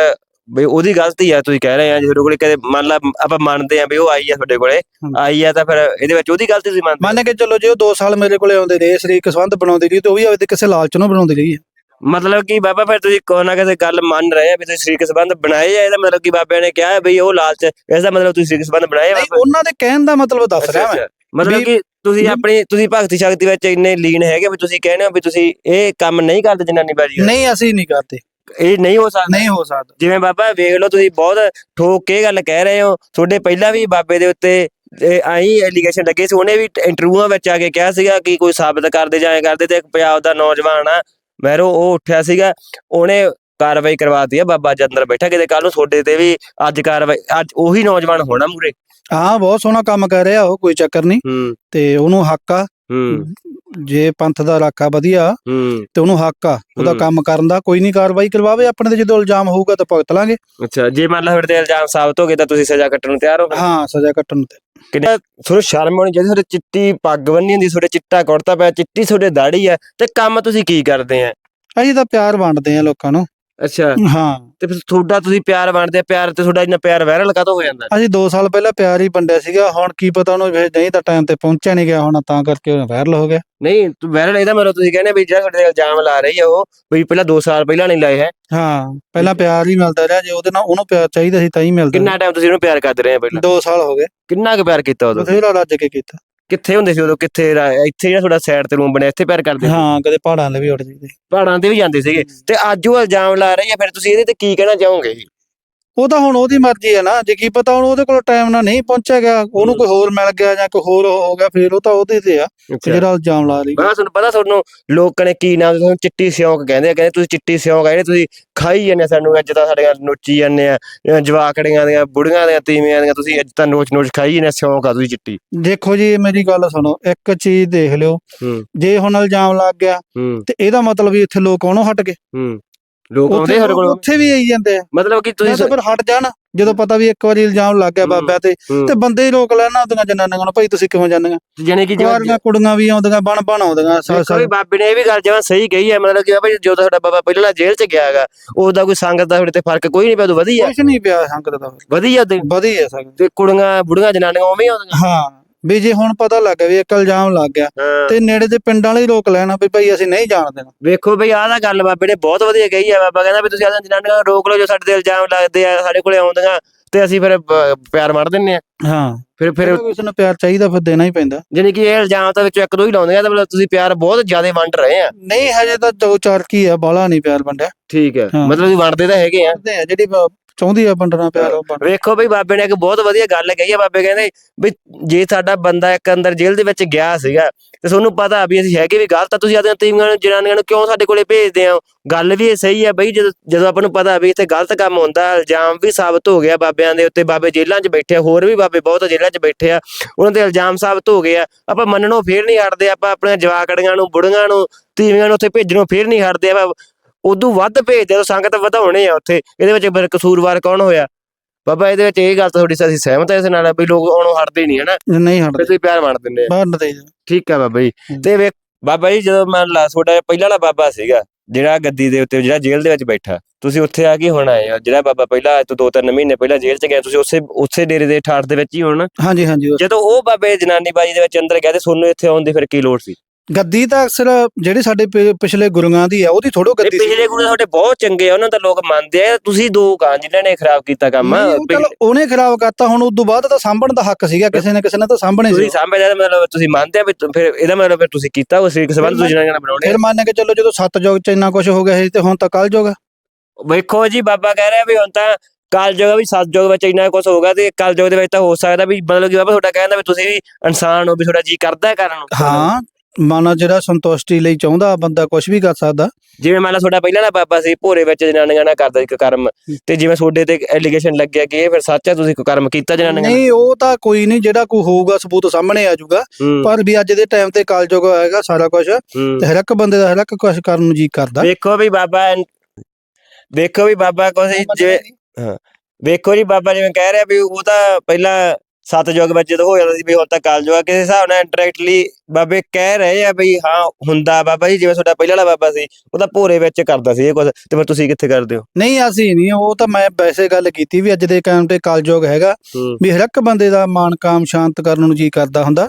Speaker 2: ਵੀ ਉਹਦੀ ਗਲਤੀ ਆ ਤੁਸੀਂ ਕਹਿ ਰਹੇ ਆ ਜੇ ਤੁਹਾਡੇ ਕੋਲੇ ਕਦੇ ਮੰਨ ਲਾ ਆਪਾਂ ਮੰਨਦੇ ਆ ਵੀ ਉਹ ਆਈ ਆ ਤੁਹਾਡੇ ਕੋਲੇ। ਆਈ ਆ ਤਾਂ ਫਿਰ ਇਹਦੇ ਵਿੱਚ ਉਹਦੀ ਗਲਤੀ ਤੁਸੀਂ ਮੰਨਦੇ ਹੋ?
Speaker 1: ਮੰਨ ਕੇ ਚੱਲੋ ਜੇ ਉਹ 2 ਸਾਲ ਮੇਰੇ ਕੋਲੇ ਆਉਂਦੇ ਰਹੇ ਸਰੀਰਕ ਸੰਬੰਧ ਬਣਾਉਂਦੇ ਰਹੀ ਤੇ ਉਹ ਵੀ ਆਪਦੇ ਕਿਸੇ ਲਾਲਚ ਨੂੰ ਬਣਾਉਂਦੀ ਰਹੀ ਹੈ।
Speaker 2: ਮਤਲਬ ਕਿ ਬਾਬਾ ਫਿਰ ਤੁਸੀਂ ਕੋਈ ਨਾ ਕਿਸੇ ਗੱਲ ਮੰਨ ਰਹੇ ਆ ਵੀ ਤੁਸੀਂ ਸਰੀਰਕ ਸੰਬੰਧ ਬਣਾਏ ਆ ਇਹਦਾ ਮਤਲਬ ਕਿ ਬਾਬਿਆਂ ਨੇ ਕਿਹਾ ਵੀ ਉਹ ਲਾਲਚ ਇਸ ਦਾ ਮਤਲਬ ਤੁਸੀਂ ਸਰੀਰਕ ਸੰਬੰਧ ਬਣਾਏ ਆ
Speaker 1: ਨਹੀਂ
Speaker 2: ਬਾਬਾ?
Speaker 1: ਉਹਨਾਂ ਦੇ ਕਹਿਣ ਦਾ ਮਤਲਬ ਦੱਸ ਰਿਹਾ ਮੈਂ।
Speaker 2: ਮਤਲਬ
Speaker 1: ਵੀ-
Speaker 2: ਕਿ ਤੁਸੀਂ ਆਪਣੀ ਤੁਸੀਂ ਭਗਤੀ ਸ਼ਕਤੀ ਵਿੱਚ ਇੰਨੇ ਲੀਨ ਹੈਗੇ ਵੀ ਤੁਸੀਂ ਕਹਿੰਦੇ ਹੋ ਵੀ ਤੁਸੀਂ ਇਹ ਕੰਮ ਨਹੀਂ ਕਰਦੇ ਜਨਾਨੀ ਬਾਜੀ।
Speaker 1: ਨਹੀਂ ਅਸੀਂ ਨਹੀਂ ਕਰਦੇ
Speaker 2: ਇਹ ਨਹੀਂ ਹੋ ਸਕਦਾ
Speaker 1: ਨਹੀਂ ਹੋ ਸਕਦਾ
Speaker 2: ਜਿਵੇਂ ਬਾਬਾ ਵੇਖ ਲਓ ਤੁਸੀਂ ਬਹੁਤ ਠੋਕ ਕੇ ਗੱਲ ਕਹਿ ਰਹੇ ਹੋ ਤੁਹਾਡੇ ਪਹਿਲਾਂ ਵੀ ਬਾਬੇ ਦੇ ਉੱਤੇ ਆਈ ਐਲੀਗੇਸ਼ਨ ਲੱਗੇ ਸੀ ਉਹਨੇ ਵੀ ਇੰਟਰਵਿਊਆਂ ਵਿੱਚ ਆ ਕੇ ਕਿਹਾ ਸੀਗਾ ਕਿ ਕੋਈ ਸਾਬਤ ਕਰਦੇ ਜਾਏ ਕਰਦੇ ਤੇ ਇੱਕ ਪੰਜਾਬ ਦਾ ਨੌਜਵਾਨ ਆ ਮਹਿਰੋ ਉਹ ਉੱਠਿਆ ਸੀਗਾ ਉਹਨੇ ਕਾਰਵਾਈ ਕਰਵਾਤੀ ਆ ਬਾਬਾ ਅੱਜ ਅੰਦਰ ਬੈਠਾ ਕਿਤੇ ਕੱਲ ਨੂੰ ਤੁਹਾਡੇ ਤੇ ਵੀ ਅੱਜ ਕਾਰਵਾਈ ਅੱਜ ਉਹੀ ਨੌਜਵਾਨ ਹੋਣਾ ਮੂਰੇ।
Speaker 1: ਹਾਂ ਬਹੁਤ ਸੋਹਣਾ ਕੰਮ ਕਰ ਰਿਹਾ ਉਹ ਕੋਈ ਚੱਕਰ ਨਹੀਂ। ਤੇ ਉਹਨੂੰ ਹੱਕ ਆ
Speaker 2: ਹੂੰ।
Speaker 1: ਜੇ ਪੰਥ ਦਾ ਰਾਖਾ ਵਧੀਆ
Speaker 2: ਹੂੰ।
Speaker 1: ਤੇ ਉਹਨੂੰ ਹੱਕ ਆ ਉਹਦਾ। ਕੰਮ ਕਰਨ ਦਾ ਕੋਈ ਨਹੀਂ ਕਾਰਵਾਈ ਕਰਵਾਵੇ ਆਪਣੇ ਤੇ ਜਦੋਂ ਇਲਜ਼ਾਮ ਹੋਊਗਾ ਤਾਂ ਭੁਗਤ ਲਾਂਗੇ।
Speaker 2: ਅੱਛਾ ਜੇ ਮੰਨ ਲਾ ਤੁਹਾਡੇ ਤੇ ਇਲਜ਼ਾਮ ਸਾਬਤ ਹੋ ਗਏ ਤਾਂ ਤੁਸੀਂ ਸਜ਼ਾ ਕੱਟਣ ਨੂੰ ਤਿਆਰ ਹੋ
Speaker 1: ਹਾਂ ਸਜ਼ਾ ਕੱਟਣ ਨੂੰ ਤੇ
Speaker 2: ਕਿੰਨਾ ਤੁਹਾਨੂੰ ਸ਼ਰਮ ਆਉਣੀ ਚਾਹੀਦੀ ਤੁਹਾਡੇ ਚਿੱਟੀ ਪੱਗ ਬੰਨੀ ਹੁੰਦੀ ਤੁਹਾਡੇ ਚਿੱਟਾ ਕੁੜਤਾ ਪਿਆ ਚਿੱਟੀ ਤੁਹਾਡੇ ਦਾੜੀ ਆ ਤੇ ਕੰਮ ਤੁਸੀਂ ਕੀ ਕਰਦੇ ਆ?
Speaker 1: ਅਸੀਂ ਤਾਂ ਪਿਆਰ ਵੰਡਦੇ ਆ ਲੋਕਾਂ ਨੂੰ।
Speaker 2: ਅੱਛਾ।
Speaker 1: ਹਾਂ।
Speaker 2: ਤੇ ਫਿਰ ਤੁਹਾਡਾ ਤੁਸੀਂ ਪਿਆਰ ਵੰਡਦੇ ਆ, ਪਿਆਰ ਤੇ ਤੁਹਾਡਾ ਇੰਨਾ ਪਿਆਰ ਵਾਇਰਲ ਕਾਹਤੋਂ ਹੋ ਜਾਂਦਾ?
Speaker 1: ਅਸੀਂ 2 ਸਾਲ ਪਹਿਲਾਂ ਪਿਆਰ ਹੀ ਵੰਡਿਆ ਸੀਗਾ ਹੁਣ ਕੀ ਪਤਾ ਉਹਨੂੰ ਫਿਰ ਨਹੀਂ ਤਾਂ ਟਾਈਮ ਤੇ ਪਹੁੰਚਿਆ ਨਹੀਂ ਗਿਆ ਹੁਣ ਤਾਂ ਕਰਕੇ ਉਹ ਵਾਇਰਲ ਹੋ ਗਿਆ।
Speaker 2: ਨਹੀਂ ਵਾਇਰਲ ਇਹਦਾ ਮਤਲਬ ਤੁਸੀਂ ਕਹਿੰਦੇ ਵੀ ਜਿਹੜਾ ਤੁਹਾਡੇ ਤੇ ਇਲਜ਼ਾਮ ਲਾ ਰਹੀ ਆ ਉਹ ਵੀ ਪਹਿਲਾਂ 2 ਸਾਲ ਪਹਿਲਾਂ ਨਹੀਂ ਲਾਏ ਹੈ।
Speaker 1: ਹਾਂ ਪਹਿਲਾਂ ਪਿਆਰ ਹੀ ਮਿਲਦਾ ਰਿਹਾ ਜੇ ਉਹਦੇ ਨਾਲ ਉਹਨੂੰ ਪਿਆਰ ਚਾਹੀਦਾ ਸੀ ਤਾਂ ਹੀ ਮਿਲਦਾ
Speaker 2: ਕਿੰਨਾ ਟਾਈਮ ਤੁਸੀਂ ਉਹਨੂੰ ਪਿਆਰ ਕਰਦੇ ਰਹੇ ਆ ਪਹਿਲਾਂ?
Speaker 1: 2 ਸਾਲ ਹੋ ਗਏ।
Speaker 2: ਕਿੰਨਾ ਕੁ ਪਿਆਰ ਕੀਤਾ ਉਦੋਂ?
Speaker 1: ਬਥੇਰਾ ਰੱਜ ਕੇ ਕੀਤਾ।
Speaker 2: ਕਿੱਥੇ ਹੁੰਦੇ ਸੀ ਉਦੋਂ? ਕਿੱਥੇ ਰਾ- ਇੱਥੇ ਜਿਹੜਾ ਤੁਹਾਡਾ ਸਾਈਡ ਤੇ ਰੂਮ ਬਣਿਆ ਇੱਥੇ ਪਿਆਰ ਕਰਦੇ ਸੀ?
Speaker 1: ਹਾਂ ਕਦੇ ਪਹਾੜਾਂ ਦੇ ਵੀ ਉੱਡ ਜਾਂਦੇ
Speaker 2: ਪਹਾੜਾਂ ਤੇ ਵੀ ਜਾਂਦੇ ਸੀਗੇ। ਤੇ ਅੱਜ ਉਹ ਇਲਜ਼ਾਮ ਲਾ ਰਹੀ ਆ ਫਿਰ ਤੁਸੀਂ ਇਹਦੇ ਤੇ ਕੀ ਕਹਿਣਾ ਚਾਹੋਗੇ?
Speaker 1: ਉਹ ਤਾਂ ਹੁਣ ਉਹਦੀ ਮਰਜ਼ੀ ਹੈ ਨਾ ਜੇ ਕੀ ਪਤਾ ਹੁਣ ਉਹਦੇ ਕੋਲ ਟਾਈਮ ਨਾਲ ਨਹੀਂ ਪਹੁੰਚਿਆ ਗਿਆ ਉਹਨੂੰ। ਕੋਈ ਹੋਰ ਮਿਲ ਗਿਆ ਜਾਂ ਕੋਈ ਹੋਰ ਹੋ ਗਿਆ ਫਿਰ ਉਹ ਤਾਂ ਉਹਦੇ ਤੇ ਆ ਜਿਹੜਾ ਇਲਜ਼ਾਮ ਲਾ ਰਹੀ।
Speaker 2: ਕਿਹਾ ਤੁਹਾਨੂੰ ਪਤਾ ਤੁਹਾਨੂੰ ਲੋਕਾਂ ਨੇ ਕੀ ਨਾਮ ਤੁਹਾਨੂੰ ਚਿੱਟੀ ਸਿਉਂਕ ਕਹਿੰਦੇ ਆ ਕਹਿੰਦੇ ਤੁਸੀਂ ਚਿੱਟੀ ਸਿਉਂਕ ਆ ਜਿਹੜੇ ਤੁਸੀਂ ਖਾਈ ਜਾਂਦੇ ਸਾਨੂੰ ਅੱਜ ਤਾਂ ਸਾਡੀਆਂ ਨੋਚੀ ਜਾਂਦੇ ਆ ਜਵਾਕੜੀਆਂ ਦੀਆਂ ਬੁੜੀਆਂ ਦੀਆਂ ਤੀਵੀਆਂ ਦੀਆਂ ਤੁਸੀਂ ਅੱਜ ਤਾਂ ਨੋਚ ਨੋਚ ਖਾਈ ਜਾਂਦੇ ਸਿਉਂਕ ਆ ਤੁਸੀਂ ਚਿੱਟੀ।
Speaker 1: ਦੇਖੋ ਜੀ ਮੇਰੀ ਗੱਲ ਸੁਣੋ ਇੱਕ ਚੀਜ਼ ਦੇਖ ਲਿਓ ਜੇ ਹੁਣ ਇਲਜ਼ਾਮ ਲੱਗ ਗਿਆ ਤੇ ਇਹਦਾ ਮਤਲਬ ਵੀ ਇੱਥੇ ਲੋਕ ਆਉਣੋਂ ਹਟ ਗਏ।
Speaker 2: ਲੋਕ ਆਉਂਦੇ ਸਾਡੇ ਕੋਲ।
Speaker 1: ਉੱਥੇ ਵੀ ਆਈ ਜਾਂਦੇ ਆ।
Speaker 2: ਮਤਲਬ ਕਿ ਤੁਸੀਂ
Speaker 1: ਤਾਂ ਫਿਰ ਹਟ ਜਾਣ ਜਦੋਂ ਪਤਾ ਵੀ ਇੱਕ ਵਾਰੀ ਇਲਜ਼ਾਮ ਲੱਗ ਗਿਆ
Speaker 2: ਹੂੰ।
Speaker 1: ਬਾਬਿਆਂ ਤੇ। ਤੇ ਬੰਦੇ ਹੀ ਰੋਕ ਲੈਣ ਉਹਦੀਆਂ ਜਨਾਨੀਆਂ ਨੂੰ ਭਾਈ ਤੁਸੀਂ ਕਿਉਂ ਜਾਂਦੀਆਂ?
Speaker 2: ਜਾਣੀ ਕਿ
Speaker 1: ਕੁਆਰੀਆਂ ਕੁੜੀਆਂ ਵੀ ਆਉਂਦੀਆਂ ਬਣ ਬਣ ਆਉਂਦੀਆਂ
Speaker 2: ਵੀ ਬਾਬੇ ਨੇ ਇਹ ਵੀ ਗੱਲ ਜਿਵੇਂ ਸਹੀ ਕਹੀ ਹੈ ਮਤਲਬ ਕਿ ਬਾਬਾ ਜੋ ਤੁਹਾਡਾ ਬਾਬਾ ਪਹਿਲਾਂ ਜੇਲ੍ਹ ਚ ਗਿਆ ਹੈਗਾ ਉਹਦਾ ਕੋਈ ਸੰਗਤ ਦਾ ਤੁਹਾਡੇ ਤੇ ਫ਼ਰਕ ਕੋਈ ਨਹੀਂ ਪਿਆ ਉਦੋਂ ਵਧੀਆ।
Speaker 1: ਕੁਛ ਨਹੀਂ ਪਿਆ ਸੰਗਤ ਦਾ।
Speaker 2: ਵਧੀਆ ਤੇ
Speaker 1: ਵਧੀਆ ਸੰਗਤ।
Speaker 2: ਤੇ ਕੁੜੀਆਂ ਬੁੜੀਆਂ ਜਨਾਨੀਆਂ ਉਵੇਂ ਹੀ ਆਉਂਦੀਆਂ।
Speaker 1: ਹਾਂ। ਵੀ ਜੇ ਹੁਣ ਪਤਾ ਲੱਗ ਗਿਆ ਵੀ ਇੱਕ ਇਲਜ਼ਾਮ ਲੱਗ ਗਿਆ
Speaker 2: ਹਾਂ।
Speaker 1: ਤੇ ਨੇੜੇ ਦੇ ਪਿੰਡਾਂ ਵਾਲੇ ਹੀ ਰੋਕ ਲੈਣਾ ਵੀ ਭਾਈ ਅਸੀਂ ਨਹੀਂ ਜਾਣ ਦੇਣਾ।
Speaker 2: ਵੇਖੋ ਬਈ ਆਹ ਤਾਂ ਗੱਲ ਬਾਬੇ ਨੇ ਬਹੁਤ ਵਧੀਆ ਕਹੀ ਆ। ਬਾਬਾ ਕਹਿੰਦਾ ਵੀ ਤੁਸੀਂ ਆਹ ਜਨਾਨੀਆਂ ਨੂੰ ਰੋਕ ਲਓ ਜੋ ਸਾਡੇ ਤੇ ਇਲਜ਼ਾਮ ਲੱਗਦੇ ਆ ਸਾਡੇ ਕੋਲੇ ਆਉਂਦੀਆਂ ਤੇ ਅਸੀਂ ਫਿਰ ਬ- ਪਿਆਰ ਮਾਰ ਦਿੰਨੇ ਆ।
Speaker 1: ਹਾਂ।
Speaker 2: ਫਿਰ ਫਿਰ
Speaker 1: ਫਿਰ ਕਿਸੇ ਨੂੰ ਪਿਆਰ ਚਾਹੀਦਾ ਫਿਰ ਦੇਣਾ ਹੀ ਪੈਂਦਾ।
Speaker 2: ਜਾਣੀ ਕਿ ਇਹ ਇਲਜ਼ਾਮ ਤਾਂ ਵਿੱਚੋਂ ਇੱਕ ਦੋ ਹੀ ਲਾਉਂਦੇ ਆ ਤਾਂ ਮਤਲਬ ਤੁਸੀਂ ਪਿਆਰ ਬਹੁਤ ਜ਼ਿਆਦਾ ਵੰਡ ਰਹੇ ਆ।
Speaker 1: ਨਹੀਂ ਹਜੇ ਤਾਂ ਦੋ ਚਾਰ ਕੀ ਆ ਬਾਲਾ ਨਹੀਂ ਪਿਆਰ ਵੰਡਿਆ।
Speaker 2: ਠੀਕ ਹੈ।
Speaker 1: ਹਾਂ।
Speaker 2: ਮਤਲਬ ਤੁਸੀਂ ਵੰਡਦੇ ਤਾਂ ਹੈਗੇ ਆ।
Speaker 1: ਕਰਦੇ ਆ ਜਿਹੜੀ ਬ- ਚਾਹੁੰਦੀ ਆ ਵੰਡਣਾ ਪਿਆਰ ਉਹ ਵੰਡ
Speaker 2: ਵੇਖੋ ਬਈ ਬਾਬੇ ਨੇ ਇੱਕ ਬਹੁਤ ਵਧੀਆ ਗੱਲ ਕਹੀ ਆ, ਬਾਬੇ ਕਹਿੰਦੇ ਵੀ ਜੇ ਸਾਡਾ ਬੰਦਾ ਇੱਕ ਅੰਦਰ ਜੇਲ੍ਹ ਦੇ ਵਿੱਚ ਗਿਆ ਸੀਗਾ ਤੇ ਤੁਹਾਨੂੰ ਪਤਾ ਵੀ ਅਸੀਂ ਹੈਗੇ ਵੀ ਗਲਤ ਆ ਤੁਸੀਂ ਆਦੀਆਂ ਤੀਵੀਆਂ ਨੂੰ, ਜਨਾਨੀਆਂ ਨੂੰ ਕਿਉਂ ਸਾਡੇ ਕੋਲੇ ਭੇਜਦੇ ਆ ਗੱਲ ਵੀ ਇਹ ਸਹੀ ਆ ਬਈ, ਜਦੋਂ ਜਦੋਂ ਆਪਾਂ ਨੂੰ ਪਤਾ ਵੀ ਇੱਥੇ ਗਲਤ ਕੰਮ ਹੁੰਦਾ, ਇਲਜ਼ਾਮ ਵੀ ਸਾਬਤ ਹੋ ਗਿਆ ਬਾਬਿਆਂ ਦੇ ਉੱਤੇ, ਬਾਬੇ ਜੇਲ੍ਹਾਂ 'ਚ ਬੈਠੇ ਆ, ਹੋਰ ਵੀ ਬਾਬੇ ਬਹੁਤ ਜੇਲ੍ਹਾਂ 'ਚ ਬੈਠੇ ਆ, ਉਹਨਾਂ ਦੇ ਇਲਜ਼ਾਮ ਸਾਬਤ ਹੋ ਗਏ ਆ, ਆਪਾਂ ਮੰਨਣੋਂ ਫੇਰ ਨਹੀਂ ਹਟਦੇ, ਆਪਾਂ ਆਪਣੇ ਜਵਾਕੜੀਆਂ ਨੂੰ, ਬੁੜੀਆਂ ਨੂੰ, ਤੀਵੀਆਂ ਨੂੰ ਉੱਥੇ ਭੇਜਣੋਂ ਫੇਰ ਨਹੀਂ ਹਟਦੇ, ਆਪਾਂ ਉਦੋਂ ਵੱਧ ਭੇਜਦੇ ਆ ਸੰਗਤ ਵਧਾਉਣੇ ਆ ਉੱਥੇ। ਇਹਦੇ ਵਿੱਚ ਫਿਰ ਕਸੂਰਵਾਰ ਕੌਣ ਹੋਇਆ? ਬਾਬਾ ਇਹਦੇ ਵਿੱਚ ਇਹ ਗੱਲ ਤਾਂ ਤੁਹਾਡੀ ਅਸੀਂ ਸਹਿਮਤ ਆ ਇਸ ਨਾਲ ਵੀ ਲੋਕ ਉਹਨੂੰ ਹਟਦੇ ਨਹੀਂ ਹਨਾ?
Speaker 1: ਨਹੀਂ ਹਟਦੇ।
Speaker 2: ਤੁਸੀਂ ਪਿਆਰ ਵੰਡ ਦਿੰਦੇ ਆ।
Speaker 1: ਵੰਡ ਦੇ
Speaker 2: ਠੀਕ ਆ ਬਾਬਾ ਜੀ। ਤੇ ਵੇਖ ਬਾਬਾ ਜੀ ਜਦੋਂ ਮੰਨ ਲਾ ਤੁਹਾਡਾ ਪਹਿਲਾ ਵਾਲਾ ਬਾਬਾ ਸੀਗਾ ਜਿਹੜਾ ਗੱਦੀ ਦੇ ਉੱਤੇ ਜਿਹੜਾ ਜੇਲ੍ਹ ਦੇ ਵਿੱਚ ਬੈਠਾ ਤੁਸੀਂ ਉੱਥੇ ਆ ਕੇ ਹੁਣ ਆਏ ਹੋ। ਜਿਹੜਾ ਬਾਬਾ ਪਹਿਲਾਂ ਅੱਜ ਤੋਂ ਦੋ ਤਿੰਨ ਮਹੀਨੇ ਪਹਿਲਾਂ ਜੇਲ੍ਹ 'ਚ ਗਏ ਤੁਸੀਂ ਉਸੇ ਉਸੇ ਡੇਰੇ ਦੇ ਠਾਠ ਦੇ ਵਿੱਚ ਹੀ ਹੋਣ
Speaker 1: ਹਾਂਜੀ ਹਾਂਜੀ।
Speaker 2: ਜਦੋਂ ਉਹ ਬਾਬੇ ਜਨਾਨੀ ਬਾਜੀ ਦੇ ਵਿੱਚ ਅੰਦਰ ਗਏ ਤੇ ਤੁਹਾਨੂੰ ਇੱਥੇ ਆਉਣ ਦੀ ਫਿਰ ਕੀ ਲੋੜ ਸੀ?
Speaker 1: ਗੱਦੀ ਤਾਂ ਅਕਸਰ ਜਿਹੜੇ ਸਾਡੇ ਪਿ- ਪਿਛਲੇ ਗੁਰੂਆਂ ਦੀ ਆ ਉਹਦੀ ਥੋੜੋ
Speaker 2: ਇਹ
Speaker 1: ਗੱਦੀ ਸੀ।
Speaker 2: ਪਿਛਲੇ ਗੁਰੂ ਤੁਹਾਡੇ ਬਹੁਤ ਚੰਗੇ ਆ ਉਹਨਾਂ ਦਾ ਲੋਕ ਮੰਨਦੇ ਆ ਤੁਸੀਂ ਦੋ ਕਾਂ ਜਿਨ੍ਹਾਂ ਨੇ ਖਰਾਬ ਕੀਤਾ ਕੰਮ
Speaker 1: ਨਹੀਂ, ਉਹ ਚੱਲ ਉਹਨੇ ਖਰਾਬ ਕਰਤਾ ਹੁਣ ਉਦੋਂ ਬਾਅਦ ਤਾਂ ਸਾਂਭਣ ਦਾ ਹੱਕ ਸੀਗਾ ਕਿਸੇ ਨਾ ਕਿਸੇ ਨੇ ਤਾਂ ਸਾਂਭਣੇ ਸੀ।
Speaker 2: ਤੁਸੀਂ ਸਾਹਮਣੇ ਦਾ ਮਤਲਬ ਤੁਸੀਂ ਮੰਨਦੇ ਆ ਵੀ ਤੁ- ਫਿਰ ਇਹਦਾ ਮਤਲਬ ਫਿਰ ਤੁਸੀਂ ਕੀਤਾ ਉਸ ਇੱਕ ਸੰਬੰਧ ਤੁਸੀਂ ਨਾਲ ਬਣਾਉਣੇ
Speaker 1: ਫਿਰ ਮੰਨ ਕੇ ਚੱਲੋ ਜਦੋਂ ਸੱਤ ਯੁੱਗ ਚ ਇੰਨਾ ਕੁਝ ਹੋ ਗਿਆ ਸੀ ਤੇ ਹੁਣ ਤਾਂ ਕੱਲ ਯੁੱਗ
Speaker 2: ਵੇਖੋ ਜੀ ਬਾਬਾ ਕਹਿ ਰਿਹਾ ਵੀ ਹੁਣ ਤਾਂ ਕਾਲ ਜੋਗ ਵੀ ਸੱਤ ਜੋਗ ਵਿੱਚ ਇੰਨਾ ਕੁਝ ਹੋਗਾ ਤੇ ਕਾਲ ਜੋਗ ਦੇ ਵਿੱਚ ਤਾਂ ਹੋ ਸਕਦਾ ਵੀ ਮਤਲਬ ਕਿ ਬਾਬਾ ਤੁਹਾਡਾ ਕਹਿੰਦਾ ਵੀ ਤੁਸੀਂ ਵੀ ਇਨਸਾਨ ਹੋ ਵੀ ਤੁਹਾਡਾ ਜੀ ਕਰਦਾ ਹੈ ਕਰਨ ਨੂੰ।
Speaker 1: ਹਾਂ ਮਨ ਜਿਹੜਾ ਸੰਤੁਸ਼ਟੀ ਲਈ ਚਾਹੁੰਦਾ ਬੰਦਾ ਕੁਝ ਵੀ ਕਰ ਸਕਦਾ।
Speaker 2: ਜਿਵੇਂ ਮੰਨ ਲਾ ਤੁਹਾਡਾ ਪਹਿਲਾਂ ਦਾ ਬਾਬਾ ਸੀ ਭੋਰੇ ਵਿੱਚ ਜਨਾਨੀਆਂ ਨਾਲ ਕਰਦਾ ਇੱਕ ਕਰਮ ਤੇ ਜਿਵੇਂ ਤੁਹਾਡੇ ਤੇ ਐਲੀਗੇਸ਼ਨ ਲੱਗਿਆ ਕਿ ਇਹ ਫਿਰ ਸੱਚ ਹੈ ਤੁਸੀਂ ਕੋਈ ਕਰਮ ਕੀਤਾ ਜਨਾਨੀਆਂ ਨਾਲ?
Speaker 1: ਨਹੀਂ ਉਹ ਤਾਂ ਕੋਈ ਨਹੀਂ ਜਿਹੜਾ ਕੋਈ ਹੋਊਗਾ ਸਬੂਤ ਸਾਹਮਣੇ ਆ ਜਾਊਗਾ।
Speaker 2: ਹੂੰ,
Speaker 1: ਪਰ ਵੀ ਅੱਜ ਦੇ ਟਾਈਮ ਤੇ ਕਲਯੁਗ ਹੈਗਾ ਸਾਰਾ ਕੁਝ
Speaker 2: ਹੂੰ।
Speaker 1: ਤੇ ਹਰ ਇੱਕ ਬੰਦੇ ਦਾ ਹਰ ਇੱਕ ਕੁਝ ਕਰਨ ਨੂੰ ਜੀ ਕਰਦਾ।
Speaker 2: ਵੇਖੋ ਵੀ ਬਾਬਾ ਵੇਖੋ ਵੀ ਬਾਬਾ ਕੋਈ ਜਿਵੇਂ ਵੇਖੋ ਜੀ ਬਾਬਾ ਜਿਵੇਂ ਕਹਿ ਰਿਹਾ ਵੀ ਉਹ ਤਾਂ ਪਹਿਲਾਂ ਸੱਤ ਯੁੱਗ ਵਿੱਚ ਜਦੋਂ ਹੋ ਜਾਂਦਾ ਸੀ ਵੀ ਹੁਣ ਤਾਂ ਕਾਲ ਜੁਗਾ ਕਿਸੇ ਹਿਸਾਬ ਨਾਲ ਇੰਟਰੈਕਟਲੀ ਬਾਬੇ ਕਹਿ ਰਹੇ ਆ ਵੀ ਹਾਂ ਹੁੰਦਾ ਬਾਬਾ ਜੀ ਜਿਵੇਂ ਤੁਹਾਡਾ ਪਹਿਲਾਂ ਵਾਲਾ ਬਾਬਾ ਸੀ ਉਹ ਤਾਂ ਭੋਰੇ ਵਿੱਚ ਕਰਦਾ ਸੀ ਇਹ ਕੁਝ ਤੇ ਫਿਰ ਤੁਸੀਂ ਕਿੱਥੇ ਕਰਦੇ ਹੋ?
Speaker 1: ਨਹੀਂ ਅਸੀਂ ਨਹੀਂ ਉਹ ਤਾਂ ਮੈਂ ਵੈਸੇ ਗੱਲ ਕੀਤੀ ਵੀ ਅੱਜ ਦੇ ਟਾਈਮ ਤੇ ਕਲਯੁਗ ਹੈਗਾ ਵੀ ਹਰ ਇੱਕ ਬੰਦੇ ਦਾ ਮਾਨ ਕਾਮ ਸ਼ਾਂਤ ਕਰਨ ਨੂੰ ਜੀ ਕਰਦਾ ਹੁੰਦਾ।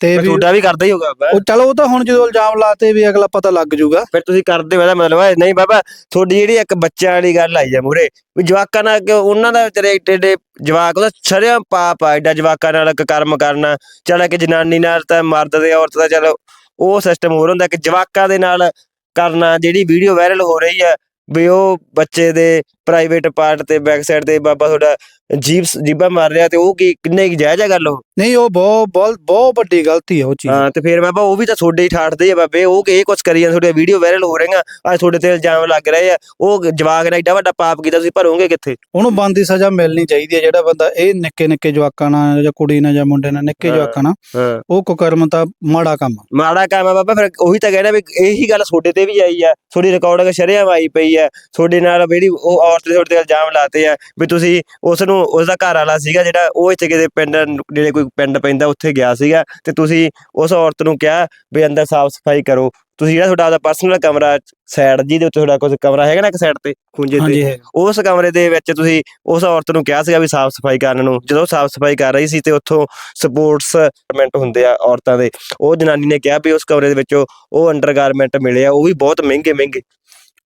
Speaker 1: ਤੇ ਵੀ
Speaker 2: ਤੁਹਾਡਾ ਵੀ ਕਰਦਾ ਹੀ ਹੋਗਾ ਬਾਬਾ।
Speaker 1: ਉਹ ਚਲੋ ਉਹ ਤਾਂ ਹੁਣ ਜਦੋਂ ਇਲਜ਼ਾਮ ਲਾਤੇ ਵੀ ਅਗਲਾ ਪਤਾ ਲੱਗ ਜਾਊਗਾ।
Speaker 2: ਫਿਰ ਤੁਸੀਂ ਕਰਦੇ ਹੋ ਇਹਦਾ ਮਤਲਬ ਹੈ ਨਹੀਂ ਬਾਬਾ ਤੁਹਾਡੀ ਜਿਹੜੀ ਇੱਕ ਬੱਚਿਆਂ ਵਾਲੀ ਗੱਲ ਆਈ ਆ ਮੂਰੇ ਵੀ ਜਵਾਕਾਂ ਨਾਲ ਉਹਨਾਂ ਦਾ ਏਡੇ ਏਡੇ ਜਵਾਕ ਉਹਦਾ ਛੜਿਆ ਪਾਪ ਆ, ਏਡਾ ਜਵਾਕਾਂ ਨਾਲ ਇੱਕ ਕਰਮ ਕਰਨਾ, ਚਲ ਕਿ ਜਨਾਨੀ ਨਾਲ ਤਾਂ ਮਰਦ ਦੇ ਔਰਤ ਦਾ ਚਲੋ ਉਹ ਸਿਸਟਮ ਹੋਰ ਹੁੰਦਾ ਕਿ ਜਵਾਕਾਂ ਦੇ ਨਾਲ ਕਰਨਾ, ਜਿਹੜੀ ਵੀਡੀਓ ਵਾਇਰਲ ਹੋ ਰਹੀ ਹੈ ਵੀ ਉਹ ਬੱਚੇ ਦੇ ਪ੍ਰਾਈਵੇਟ ਪਾਰਟ ਤੇ ਬੈਕ ਸਾਈਡ ਤੇ ਬਾਬਾ ਤੁਹਾਡਾ ਜੀਬ ਜੀਬਾ ਮਾਰ ਰਿਹਾ ਤੇ ਉਹ ਕੀ ਕਿੰਨੇ ਕੀ ਜਾਇਜ਼ ਆ ਗੱਲ ਉਹ?
Speaker 1: ਨਹੀਂ ਉਹ ਬਹੁਤ ਬਹੁਤ ਬਹੁਤ ਵੱਡੀ ਗਲਤੀ ਹੈ ਉਹ ਚੀਜ਼।
Speaker 2: ਹਾਂ ਤੇ ਫਿਰ ਬਾਬਾ ਉਹ ਵੀ ਤਾਂ ਤੁਹਾਡੇ ਹੀ ਠਾੜਦੇ ਆ ਬਾਬੇ ਉਹ ਕਿ ਇਹ ਕੁਝ ਕਰੀ ਜਾਂਦੇ ਤੁਹਾਡੇ ਵੀਡੀਓ ਵਾਇਰਲ ਹੋ ਰਹੀਆਂ ਅੱਜ ਤੁਹਾਡੇ ਤੇ ਇਲਜ਼ਾਮ ਲੱਗ ਰਹੇ ਆ ਉਹ ਜਵਾਕ ਨੇ ਏਡਾ ਵੱਡਾ ਪਾਪ ਕੀਤਾ ਤੁਸੀਂ ਭਰੋਗੇ ਕਿੱਥੇ?
Speaker 1: ਉਹਨੂੰ ਬੰਦ ਦੀ ਸਜ਼ਾ ਮਿਲਣੀ ਚਾਹੀਦੀ ਹੈ ਜਿਹੜਾ ਬੰਦਾ ਇਹ ਨਿੱਕੇ ਨਿੱਕੇ ਜਵਾਕਾਂ ਨਾਲ ਜਾਂ ਕੁੜੀ ਨਾਲ ਜਾਂ ਮੁੰਡੇ ਨਾਲ ਨਿੱਕੇ। ਜਵਾਕਾਂ ਨਾਲ ਉਹ ਕੁਕਰਮ ਤਾਂ ਮਾੜਾ ਕੰਮ
Speaker 2: ਮਾੜਾ ਕੰਮ ਆ ਬਾਬਾ ਫਿਰ ਉਹੀ ਤਾਂ ਕਹਿਣਾ ਵੀ ਇਹੀ ਗੱਲ ਤੁਹਾਡੇ ਤੇ ਵੀ ਆਈ ਆ ਤੁਹਾਡੀ ਰਿਕਾਰਡਿੰਗ ਸ਼ਰਿਆਮ ਆਈ ਪਈ ਆ ਤੁਹਾਡੇ ਨਾਲ ਜਿਹੜੀ ਉਹ ਦੇ ਤੁਹਾਡੇ ਤੇ ਇਲਜ਼ਾਮ ਲਾਤੇ ਆ ਵੀ ਤੁਸੀਂ ਉਸ ਨੂੰ ਉਸ ਦਾ ਘਰ ਵਾਲਾ ਸੀਗਾ ਜਿਹੜਾ ਉਹ ਇੱਥੇ ਕਿਤੇ ਪਿੰਡ ਜਿਹੜੇ ਕੋਈ ਪਿੰਡ ਪੈਂਦਾ ਉੱਥੇ ਗਿਆ ਸੀਗਾ ਤੇ ਤੁਸੀਂ ਉਸ ਔਰਤ ਨੂੰ ਕਿਹਾ ਵੀ ਅੰਦਰ ਸਾਫ਼ ਸਫ਼ਾਈ ਕਰੋ। ਤੁਸੀਂ ਜਿਹੜਾ ਤੁਹਾਡਾ ਆਪਦਾ ਪਰਸਨਲ ਕਮਰਾ ਸਾਈਡ ਜੀ ਦੇ ਉੱਤੇ ਤੁਹਾਡਾ ਕੁਝ ਕਮਰਾ ਹੈਗਾ ਨਾ ਇੱਕ ਸਾਈਡ ਤੇ ਖੁੰਝੇ ਤੇ ਉਸ ਕਮਰੇ ਦੇ ਵਿੱਚ ਤੁਸੀਂ ਉਸ ਔਰਤ ਨੂੰ ਕਿਹਾ ਸੀਗਾ ਵੀ ਸਾਫ਼ ਸਫ਼ਾਈ ਕਰਨ ਨੂੰ। ਜਦੋਂ ਸਾਫ਼ ਸਫ਼ਾਈ ਕਰ ਰਹੀ ਸੀ ਤੇ ਉੱਥੋਂ ਸਪੋਰਟਸ ਗਾਰਮੈਂਟ ਹੁੰਦੇ ਆ ਔਰਤਾਂ ਦੇ ਉਹ ਜਨਾਨੀ ਨੇ ਕਿਹਾ ਵੀ ਉਸ ਕਮਰੇ ਦੇ ਵਿੱਚੋਂ ਉਹ ਅੰਡਰਗਾਰਮੈਂਟ ਮਿਲੇ ਆ ਉਹ ਵੀ ਬਹੁਤ ਮਹਿੰਗੇ ਮਹਿੰਗੇ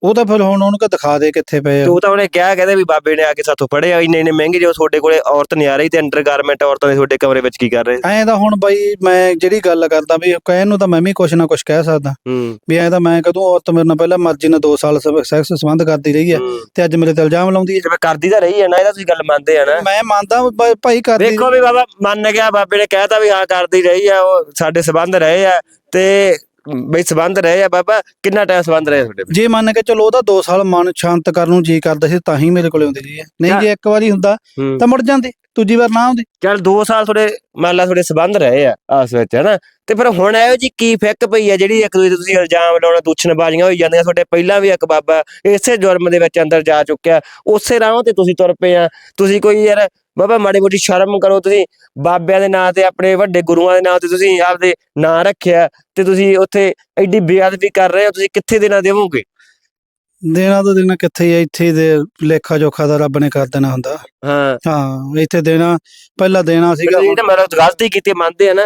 Speaker 1: ਉਹ ਤਾਂ ਫਿਰ ਹੁਣ ਉਹਨੂੰ ਕਹ ਦਿਖਾ ਦੇ ਕਿੱਥੇ ਪਏ
Speaker 2: ਤੇ
Speaker 1: ਆ।
Speaker 2: ਉਹ ਤਾਂ ਉਹਨੇ ਕਿਹਾ ਕਹਿੰਦੇ ਵੀ ਬਾਬੇ ਨੇ ਆ ਕੇ ਸਾਥੋਂ ਫੜੇ ਆ ਇੰਨੇ ਇੰਨੇ ਮਹਿੰਗੇ ਜੋ ਤੁਹਾਡੇ ਕੋਲੇ ਔਰਤ ਨਹੀਂ ਆ ਰਹੀ ਤੇ ਅੰਡਰਗਾਰਮੈਂਟ ਔਰਤਾਂ ਦੇ ਤੁਹਾਡੇ ਕਮਰੇ ਵਿੱਚ ਕੀ ਕਰ ਰਹੇ?
Speaker 1: ਐਂ ਤਾਂ ਹੁਣ ਬਾਈ ਮੈਂ ਜਿਹੜੀ ਗੱਲ ਕਰਦਾ ਵੀ ਕਹਿਣ ਨੂੰ ਤਾਂ ਮੈਂ ਵੀ ਕੁਛ ਨਾ ਕੁਛ ਕਹਿ ਸਕਦਾ। ਵੀ ਐਂ ਤਾਂ ਮੈਂ ਕਦੋਂ ਔਰਤ ਮੇਰੇ ਨਾਲ ਪਹਿਲਾਂ ਮਰਜ਼ੀ ਨਾਲ 2 ਸਾਲ ਸੈਕਸ ਸੰਬੰਧ ਕਰਦੀ ਰਹੀ ਹੈ। ਤੇ ਅੱਜ ਮੇਰੇ ਤੇ ਇਲਜ਼ਾਮ ਲਾਉਂਦੀ ਹੈ
Speaker 2: ਤੇ ਫਿਰ ਕਰਦੀ ਤਾਂ ਰਹੀ ਹੈ ਨਾ ਇਹਦਾ ਤੁਸੀਂ ਗੱਲ ਮੰਨਦੇ ਆ ਨਾ।
Speaker 1: ਮੈਂ ਮੰਨਦਾ ਭਾਈ ਕਰਦੀ
Speaker 2: ਵੇਖੋ ਵੀ ਬਾਬਾ ਮੰਨ ਗਿਆ ਬਾਬੇ ਨੇ ਕਹਿਤਾ ਵੀ ਹਾਂ ਕਰਦੀ ਰਹੀ ਆ ਉਹ ਸਾਡੇ ਸਬੰਧ ਰਹੇ ਆ ਤੇ ਬਈ ਸਬੰਧ ਰਹੇ ਆ ਬਾਬਾ ਕਿੰਨਾ ਟਾਈਮ ਸਬੰਧ ਰਹੇ ਤੁਹਾਡੇ
Speaker 1: ਜੇ ਮੰਨ ਕੇ ਚਲੋ ਉਹਦਾ 2 ਸਾਲ ਮਨ ਸ਼ਾਂਤ ਕਰਨ ਨੂੰ ਜੀ ਕਰਦਾ ਸੀ ਤਾਂ ਹੀ ਮੇਰੇ ਕੋਲੇ ਆਉਂਦੀ ਹੈ ਨਹੀਂ ਜੇ ਇੱਕ ਵਾਰੀ ਹੁੰਦਾ ਤਾਂ ਮੁੜ ਜਾਂਦੀ। ਦੂਜੀ ਵਾਰ ਨਾ ਆਉਂਦੀ।
Speaker 2: ਚਲ 2 ਸਾਲ ਤੁਹਾਡੇ ਮੰਨ ਲਾ ਤੁਹਾਡੇ ਸਬੰਧ ਰਹੇ ਆ ਆਪਸ ਵਿੱਚ ਹੈਨਾ ਤੇ ਫਿਰ ਹੁਣ ਇਹੋ ਜੀ ਕੀ ਫਿੱਕ ਪਈ ਆ ਜਿਹੜੀ ਇੱਕ ਦੂਜੇ ਤੇ ਤੁਸੀਂ ਇਲਜ਼ਾਮ ਲਾਉਣਾ ਦੂਸ਼ਣਬਾਜ਼ੀਆਂ ਹੋਈ ਜਾਂਦੀਆਂ ਤੁਹਾਡੇ ਪਹਿਲਾਂ ਵੀ ਇੱਕ ਬਾਬਾ ਇਸੇ ਜੁਰਮ ਦੇ ਵਿੱਚ ਅੰਦਰ ਜਾ ਚੁੱਕਿਆ। ਉਸੇ ਰਾਹ ਤੇ ਤੁਸੀਂ ਤੁਰ ਪਏ ਆ। ਤੁਸੀਂ ਕੋਈ ਯਾਰ ਬਾਬਾ ਮਾੜੀ ਮੋਟੀ ਸ਼ਰਮ ਕਰੋ, ਤੁਸੀਂ ਬਾਬਿਆਂ ਦੇ ਨਾਂ ਤੇ ਆਪਣੇ ਵੱਡੇ ਗੁਰੂਆਂ ਦੇ ਨਾਂ ਤੇ ਤੁਸੀਂ ਆਪਦੇ ਨਾਂ ਰੱਖਿਆ ਤੇ ਤੁਸੀਂ ਉੱਥੇ ਐਡੀ ਬੇਅਦਬੀ ਕਰ ਰਹੇ ਹੋ, ਤੁਸੀਂ ਕਿੱਥੇ ਦੇਣਾ ਦੇਵੋਗੇ?
Speaker 1: ਦੇਣਾ ਤਾਂ ਦੇਣਾ ਕਿੱਥੇ ਹੀ ਇੱਥੇ ਦੇ ਲੇਖਾ ਜੋਖਾ ਦਾ ਰੱਬ ਨੇ ਕਰ ਦੇਣਾ ਹੁੰਦਾ।
Speaker 2: ਹਾਂ।
Speaker 1: ਹਾਂ ਇੱਥੇ ਦੇਣਾ ਪਹਿਲਾਂ ਦੇਣਾ ਸੀਗਾ
Speaker 2: ਤਾਂ ਮਤਲਬ ਗਲਤੀ ਕੀਤੀ ਮੰਨਦੇ ਆ ਨਾ।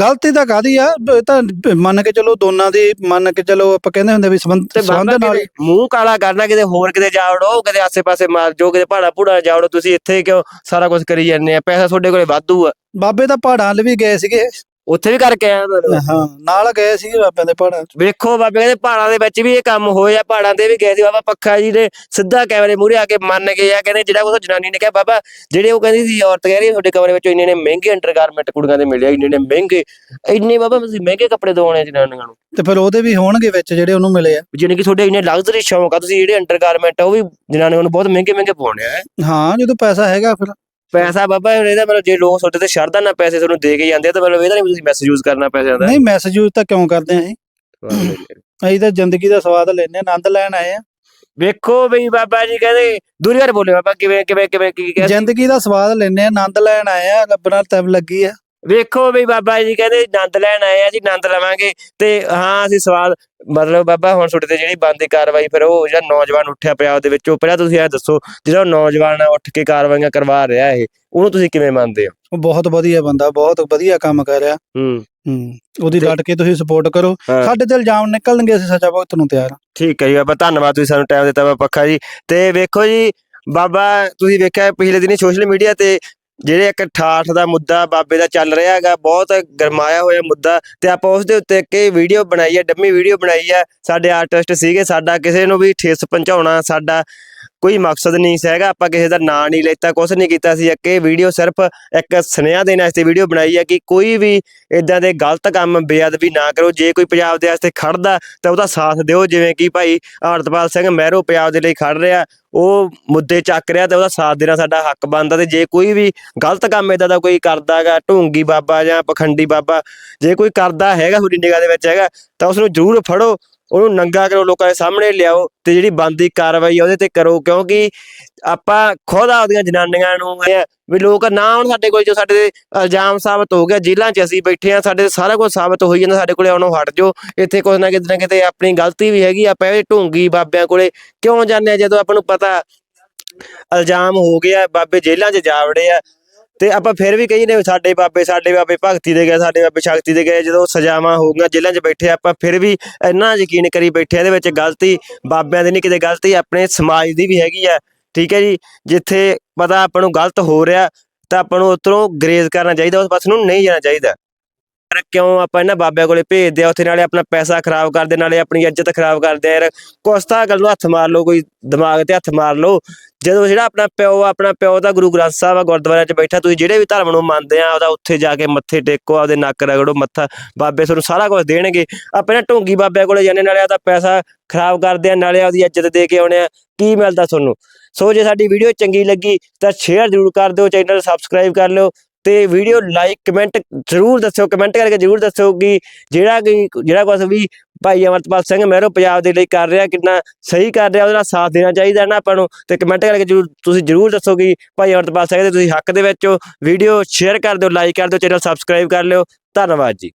Speaker 1: ਗਲਤੀ ਤਾਂ ਕਾਦੀ ਆ? ਇਹ ਤਾਂ ਮੰਨ ਕੇ ਚਲੋ ਦੋਨਾਂ ਦੀ ਮੰਨ ਕੇ ਚਲੋ ਆਪਾਂ ਕਹਿੰਦੇ ਹੁੰਦੇ ਵੀ ਸੰਬੰਧ ਸੰਬੰਧ ਨਾਲ
Speaker 2: ਮੂੰਹ ਕਾਲਾ ਕਰਨਾ ਕਿਤੇ ਹੋਰ ਕਿਤੇ ਜਾ ਵੜੋ ਕਿਤੇ ਆਸੇ-ਪਾਸੇ ਮਾਰ ਜੋ ਕਿਤੇ ਪਹਾੜਾ ਪੂੜਾ ਜਾ ਵੜੋ ਤੁਸੀਂ ਇੱਥੇ ਕਿਉਂ ਸਾਰਾ ਕੁਝ ਕਰੀ ਜਾਂਦੇ ਆ? ਪੈਸਾ ਤੁਹਾਡੇ ਕੋਲੇ ਵਾਧੂ ਆ।
Speaker 1: ਬਾਬੇ ਤਾਂ ਪਹਾੜਾਂ ਵੱਲ ਵੀ ਗਏ ਸੀਗੇ।
Speaker 2: ਉੱਥੇ ਵੀ ਕਰਕੇ ਆਇਆ ਤੁਹਾਨੂੰ
Speaker 1: ਹਾਂ ਨਾਲ ਗਏ ਸੀਗੇ ਬਾਬਿਆਂ ਦੇ ਪਹਾੜਾਂ 'ਚ।
Speaker 2: ਵੇਖੋ ਬਾਬੇ ਕਹਿੰਦੇ ਪਹਾੜਾਂ ਦੇ ਵਿੱਚ ਵੀ ਇਹ ਕੰਮ ਹੋਇਆ ਪਹਾੜਾਂ ਦੇ ਵੀ ਗਏ ਸੀ ਬਾਬਾ ਪੱਖਾ ਜੀ ਨੇ ਸਿੱਧਾ ਕੈਮਰੇ ਮੂਹਰੇ ਆ ਕੇ ਮੰਨ ਗਏ ਆ ਕਹਿੰਦੇ ਜਿਹੜਾ ਉਹ ਜਨਾਨੀ ਨੇ ਕਿਹਾ ਬਾਬਾ ਜਿਹੜੇ ਉਹ ਕਹਿੰਦੀ ਸੀ ਔਰਤ ਕਹਿ ਰਹੀ ਤੁਹਾਡੇ ਕਮਰੇ ਵਿੱਚ ਇੰਨੇ ਨੇ ਮਹਿੰਗੇ ਅੰਡਰਗਾਰਮੈਂਟ ਕੁੜੀਆਂ ਦੇ ਮਿਲੇ ਆ, ਇੰਨੇ ਨੇ ਮਹਿੰਗੇ ਇੰਨੇ ਬਾਬਾ ਤੁਸੀਂ ਮਹਿੰਗੇ ਕੱਪੜੇ ਦਵਾਉਣੇ ਜਨਾਨੀਆਂ ਨੂੰ।
Speaker 1: ਤੇ ਫਿਰ ਉਹਦੇ ਵੀ ਹੋਣਗੇ ਵਿੱਚ ਜਿਹੜੇ ਉਹਨੂੰ ਮਿਲੇ ਆ।
Speaker 2: ਜਿਹਨੇ ਕਿ ਤੁਹਾਡੇ ਇੰਨੇ ਲਗਜ਼ਰੀ ਸ਼ੌਂਕ ਆ ਤੁਸੀਂ ਜਿਹੜੇ ਅੰਡਰਗਾਰਮੈਂਟ ਆ ਉਹ ਵੀ ਜਨਾਨੀਆਂ ਨੂੰ ਬਹੁਤ ਮਹਿੰਗੇ ਮਹਿੰਗੇ ਪਾਉਣੇ ਆ।
Speaker 1: ਹਾਂ ਜਦੋਂ ਪੈਸਾ ਹੈਗਾ ਫਿਰ।
Speaker 2: ਪੈਸਾ ਬਾਬਾ ਇਹਦਾ ਮਤਲਬ ਜੇ ਲੋਕ ਤੁਹਾਡੇ ਤੇ ਸ਼ਰਧਾ ਨਾਲ ਪੈਸੇ ਤੁਹਾਨੂੰ ਦੇ ਕੇ ਜਾਂਦੇ ਆ ਤਾਂ ਮਤਲਬ ਇਹਦਾ ਨਹੀਂ ਤੁਸੀਂ ਮੈਸੇਜ ਯੂਜ਼ ਕਰਨਾ ਪੈਸਿਆਂ ਦਾ।
Speaker 1: ਨਹੀਂ ਮੈਸੇਜ ਯੂਜ਼ ਤਾਂ ਕਿਉਂ ਕਰਦੇ ਆ ਅਸੀਂ? ਅਸੀਂ ਤਾਂ ਜ਼ਿੰਦਗੀ ਦਾ ਸਵਾਦ ਲੈਣੇ ਆਨੰਦ ਲੈਣ ਆਏ ਆ।
Speaker 2: ਵੇਖੋ ਬਈ ਬਾਬਾ ਜੀ ਕਹਿੰਦੇ ਦੂਰੀ ਵਾਰ ਬੋਲੇ ਬਾਬਾ ਕਿਵੇਂ ਕਿਵੇਂ ਕਿਵੇਂ ਕੀ ਕਹਿੰਦੇ?
Speaker 1: ਜ਼ਿੰਦਗੀ ਦਾ ਸਵਾਦ ਲੈਣੇ ਆ ਆਨੰਦ ਲੈਣ ਆਏ ਆ ਰੱਬ ਨਾਲ ਤਬ ਲੱਗੀ ਆ।
Speaker 2: ਵੇਖੋ ਬਈ ਬਾਬਾ ਜੀ ਕਹਿੰਦੇ ਆਨੰਦ ਲੈਣ ਆਏ ਆ ਜੀ ਆਨੰਦ ਲਵਾਂਗੇ। ਤੇ ਹਾਂ ਅਸੀਂ ਸਵਾਲ ਮਤਲਬ ਬਾਬਾ ਹੁਣ ਤੁਹਾਡੇ ਤੇ ਜਿਹੜੀ ਬੰਦੀ ਕਾਰਵਾਈ ਫਿਰ ਉਹ ਜਿਹੜਾ ਨੌਜਵਾਨ ਉੱਠਿਆ ਪੰਜਾਬ ਦੇ ਵਿੱਚੋਂ ਪਹਿਲਾਂ ਤੁਸੀਂ ਇਹ ਦੱਸੋ ਜਿਹੜਾ ਨੌਜਵਾਨ ਉੱਠ ਕੇ ਕਾਰਵਾਈਆਂ ਕਰਵਾ ਰਿਹਾ ਇਹ ਉਹਨੂੰ ਤੁਸੀਂ ਕਿਵੇਂ ਮੰਨਦੇ ਹੋ?
Speaker 1: ਉਹ ਬਹੁਤ ਵਧੀਆ ਬੰਦਾ ਬਹੁਤ ਵਧੀਆ ਕੰਮ ਕਰ ਰਿਹਾ।
Speaker 2: ਹੂੰ।
Speaker 1: ਹੂੰ ਉਹਦੀ ਡਟ ਕੇ ਤੁਸੀਂ ਸਪੋਰਟ ਕਰੋ। ਸਾਡੇ ਤੇ ਇਲਜ਼ਾਮ ਨਿਕਲਣਗੇ ਅਸੀਂ ਸਜ਼ਾ ਭੁਗਤਣ ਨੂੰ ਤਿਆਰ
Speaker 2: ਠੀਕ ਹੈ ਜੀ ਬਾਬਾ ਧੰਨਵਾਦ ਤੁਸੀਂ ਸਾਨੂੰ ਟਾਈਮ ਦਿੱਤਾ ਵਾ ਪੱਖਾ ਜੀ। ਤੇ ਵੇਖੋ ਜੀ ਬਾਬਾ ਤੁਸੀਂ ਵੇਖਿਆ ਪਿਛਲੇ ਦਿਨੀ ਸੋਸ਼ਲ ਮੀਡੀਆ ਤੇ ਜਿਹੜੇ ਇੱਕ ਠਾਠ ਦਾ ਮੁੱਦਾ ਬਾਬੇ ਦਾ ਚੱਲ ਰਿਹਾ ਹੈਗਾ, ਬਹੁਤ ਗਰਮਾਇਆ ਹੋਇਆ ਮੁੱਦਾ ਤੇ ਆਪਾਂ ਉਸ ਦੇ ਉੱਤੇ ਇੱਕ ਵੀਡੀਓ ਬਣਾਈ ਹੈ, ਡੰਮੀ ਵੀਡੀਓ ਬਣਾਈ ਹੈ। ਸਾਡੇ ਆਰਟਿਸਟ ਸੀਗੇ, ਸਾਡਾ ਕਿਸੇ ਨੂੰ ਵੀ ਠੇਸ ਪਹੁੰਚਾਉਣਾ, ਸਾਡਾ ਕੋਈ ਮਕਸਦ ਨਹੀਂ ਸੀ ਹੈਗਾ, ਆਪਾਂ ਕਿਸੇ ਦਾ ਨਾਂ ਨਹੀਂ ਲੈਤਾ ਕੁਝ ਨਹੀਂ ਕੀਤਾ ਸੀ। ਇੱਕ ਇਹ ਵੀਡੀਓ ਸਿਰਫ ਇੱਕ ਸੁਨੇਹਾ ਦੇਣ ਵਾਸਤੇ ਵੀਡੀਓ ਬਣਾਈ ਹੈ ਕਿ ਕੋਈ ਵੀ ਇਦਾਂ ਦੇ ਗਲਤ ਕੰਮ ਬੇਅਦਬੀ ਨਾ ਕਰੋ। ਜੇ ਕੋਈ ਪੰਜਾਬ ਦੇ ਵਾਸਤੇ ਖੜਦਾ ਤਾਂ ਉਹਦਾ ਸਾਥ ਦਿਓ। ਜਿਵੇਂ ਕਿ ਭਾਈ ਹਰਤਪਾਲ ਸਿੰਘ ਮਹਿਰੋ ਪੰਜਾਬ ਦੇ ਲਈ ਖੜ ਰਿਹਾ, ਉਹ ਮੁੱਦੇ ਚੱਕ ਰਿਹਾ ਤੇ ਉਹਦਾ ਸਾਥ ਦੇਣਾ ਸਾਡਾ ਹੱਕ ਬਣਦਾ ਤੇ ਜੇ ਕੋਈ ਵੀ ਗਲਤ ਕੰਮ ਇਦਾਂ ਦਾ ਕੋਈ ਕਰਦਾਗਾ ਢੋਂਗੀ ਬਾਬਾ ਜਾਂ ਪਖੰਡੀ ਬਾਬਾ, ਜੇ ਕੋਈ ਕਰਦਾ ਹੈਗਾ, ਤੁਹਾਡੀ ਨਿਗਾਹ ਦੇ ਵਿੱਚ ਹੈਗਾ, ਤਾਂ ਉਸ ਨੂੰ ਜ਼ਰੂਰ ਫੜੋ। ਉਹਨੂੰ ਨੰਗਾ ਕਰੋ, ਲੋਕਾਂ ਦੇ ਸਾਹਮਣੇ ਲਿਆਓ ਤੇ ਜਿਹੜੀ ਬੰਦੀ ਕਾਰਵਾਈ ਆ ਉਹਦੇ ਤੇ ਕਰੋ, ਕਿਉਂਕਿ ਆਪਾਂ ਖੁਦ ਆਪਦੀਆਂ ਜਨਾਨੀਆਂ ਨੂੰ ਵੀ ਲੋਕ ਨਾ ਆਉਣ ਸਾਡੇ ਕੋਲ, ਜੋ ਸਾਡੇ ਤੇ ਇਲਜ਼ਾਮ ਸਾਬਤ ਹੋ ਗਿਆ ਜੇਲ੍ਹਾਂ 'ਚ ਅਸੀਂ ਬੈਠੇ ਆ ਸਾਡੇ ਸਾਰਾ ਕੁਝ ਸਾਬਤ ਹੋਈ ਜਾਂਦਾ, ਸਾਡੇ ਕੋਲੇ ਆਉਣੋਂ ਹਟ ਜਾਓ, ਇੱਥੇ ਕੁਝ ਨਾ ਕਿਤੇ ਨਾ ਕਿਤੇ ਆਪਣੀ ਗਲਤੀ ਵੀ ਹੈਗੀ, ਆਪਾਂ ਇਹ ਢੋਂਗੀ ਬਾਬਿਆਂ ਕੋਲੇ ਕਿਉਂ ਜਾਂਦੇ ਆ ਜਦੋਂ ਆਪਾਂ ਨੂੰ ਪਤਾ ਇਲਜ਼ਾਮ ਹੋ ਗਿਆ, ਬਾਬੇ ਜੇਲ੍ਹਾਂ 'ਚ ਜਾ ਵੜੇ ਆ ਤੇ ਆਪਾਂ ਫਿਰ ਵੀ ਕਹੀ ਨੇ ਸਾਡੇ ਬਾਬੇ ਸਾਡੇ ਬਾਬੇ ਭਗਤੀ ਦੇ ਗਏ, ਸਾਡੇ ਬਾਬੇ ਸ਼ਕਤੀ ਦੇ ਗਏ, ਜਦੋਂ ਸਜ਼ਾਵਾਂ ਹੋ ਗਈਆਂ ਜੇਲ੍ਹਾਂ 'ਚ ਬੈਠੇ ਆਪਾਂ ਫਿਰ ਵੀ ਇੰਨਾ ਯਕੀਨ ਕਰੀ ਬੈਠੇ ਇਹਦੇ ਵਿੱਚ ਗਲਤੀ ਬਾਬਿਆਂ ਦੀ ਨਹੀਂ, ਕਿਤੇ ਗਲਤੀ ਆਪਣੇ ਸਮਾਜ ਦੀ ਵੀ ਹੈਗੀ ਆ, ਠੀਕ ਹੈ ਜੀ? ਜਿੱਥੇ ਪਤਾ ਆਪਾਂ ਨੂੰ ਗਲਤ ਹੋ ਰਿਹਾ, ਤਾਂ ਆਪਾਂ ਨੂੰ ਉਤਰੋਂ ਗਰੇਜ਼ ਕਰਨਾ ਚਾਹੀਦਾ ਉਸ ਪਾਸੇ ਨੂੰ ਨਹੀਂ ਜਾਣਾ ਚਾਹੀਦਾ। ਪਰ ਕਿਉਂ ਆਪਾਂ ਇਹਨਾਂ ਬਾਬਿਆਂ ਕੋਲੇ ਭੇਜਦੇ ਆ? ਉੱਥੇ ਨਾਲੇ ਆਪਣਾ ਪੈਸਾ ਖਰਾਬ ਕਰਦੇ, ਨਾਲੇ ਆਪਣੀ ਇੱਜ਼ਤ ਖਰਾਬ ਕਰਦੇ ਆ। ਯਾਰ, ਕੁਛ ਤਾਂ ਗੱਲ ਨੂੰ ਹੱਥ ਮਾਰ ਲਓ, ਕੋਈ ਦਿਮਾਗ ਤੇ ਹੱਥ ਮਾਰ ਲਓ। ਜਦੋਂ ਜਿਹੜਾ ਆਪਣਾ ਪਿਓ ਆਪਣਾ ਪਿਓ ਤਾਂ ਗੁਰੂ ਗ੍ਰੰਥ ਸਾਹਿਬ ਆ, ਗੁਰਦੁਆਰਿਆਂ 'ਚ ਬੈਠਾ, ਤੁਸੀਂ ਜਿਹੜੇ ਵੀ ਧਰਮ ਨੂੰ ਮੰਨਦੇ ਆ, ਉਹਦਾ ਉੱਥੇ ਜਾ ਕੇ ਮੱਥੇ ਟੇਕੋ, ਆਪਦੇ ਨੱਕ ਰਗੜੋ, ਮੱਥਾ, ਬਾਬੇ ਤੁਹਾਨੂੰ ਸਾਰਾ ਕੁਝ ਦੇਣਗੇ। ਆਪਾਂ ਨਾ ਢੋਂਗੀ ਬਾਬਿਆਂ ਕੋਲੇ ਜਾਂਦੇ, ਨਾਲੇ ਆਪਦਾ ਪੈਸਾ ਖਰਾਬ ਕਰਦੇ ਆ, ਨਾਲੇ ਆਪਦੀ ਇੱਜ਼ਤ ਦੇ ਕੇ ਆਉਣੇ ਆ। ਕੀ ਮਿਲਦਾ ਤੁਹਾਨੂੰ? ਸੋ ਜੇ ਸਾਡੀ ਵੀਡੀਓ ਚੰਗੀ ਲੱਗੀ, ਤਾਂ ਸ਼ੇਅਰ ਜ਼ਰੂਰ ਕਰ ਦਿਓ, ਚੈਨਲ ਸਬਸਕ੍ਰਾਈਬ ਕਰ ਲਿਓ। ਤੇ ਵੀਡੀਓ ਲਾਈਕ ਕਮੈਂਟ ਜ਼ਰੂਰ ਦੱਸਿਓ ਕਮੈਂਟ ਕਰਕੇ ਜ਼ਰੂਰ ਦੱਸਿਓ ਕਿ ਜਿਹੜਾ ਕਿ, ਜਿਹੜਾ ਕੁਝ ਵੀ ਭਾਈ ਅਮਰਤਪਾਲ ਸਿੰਘ ਮਹਿਰੋ ਪੰਜਾਬ ਦੇ ਲਈ ਕਰ ਰਿਹਾ, ਕਿੰਨਾ ਸਹੀ ਕਰ ਰਿਹਾ, ਉਹਦੇ ਨਾਲ ਸਾਥ ਦੇਣਾ ਚਾਹੀਦਾ ਨਾ ਆਪਾਂ ਨੂੰ, ਤੇ ਕਮੈਂਟ ਕਰਕੇ ਜ਼ਰੂਰ, ਤੁਸੀਂ ਜ਼ਰੂਰ ਦੱਸੋ ਕਿ ਭਾਈ ਅਮਰਤਪਾਲ ਸਿੰਘ ਦੇ ਤੁਸੀਂ ਹੱਕ ਦੇ ਵਿੱਚ ਹੋ। ਵੀਡੀਓ ਸ਼ੇਅਰ ਕਰ ਦਿਓ ਲਾਈਕ ਕਰ ਦਿਓ ਚੈਨਲ ਸਬਸਕ੍ਰਾਈਬ ਕਰ ਲਿਓ। ਧੰਨਵਾਦ ਜੀ।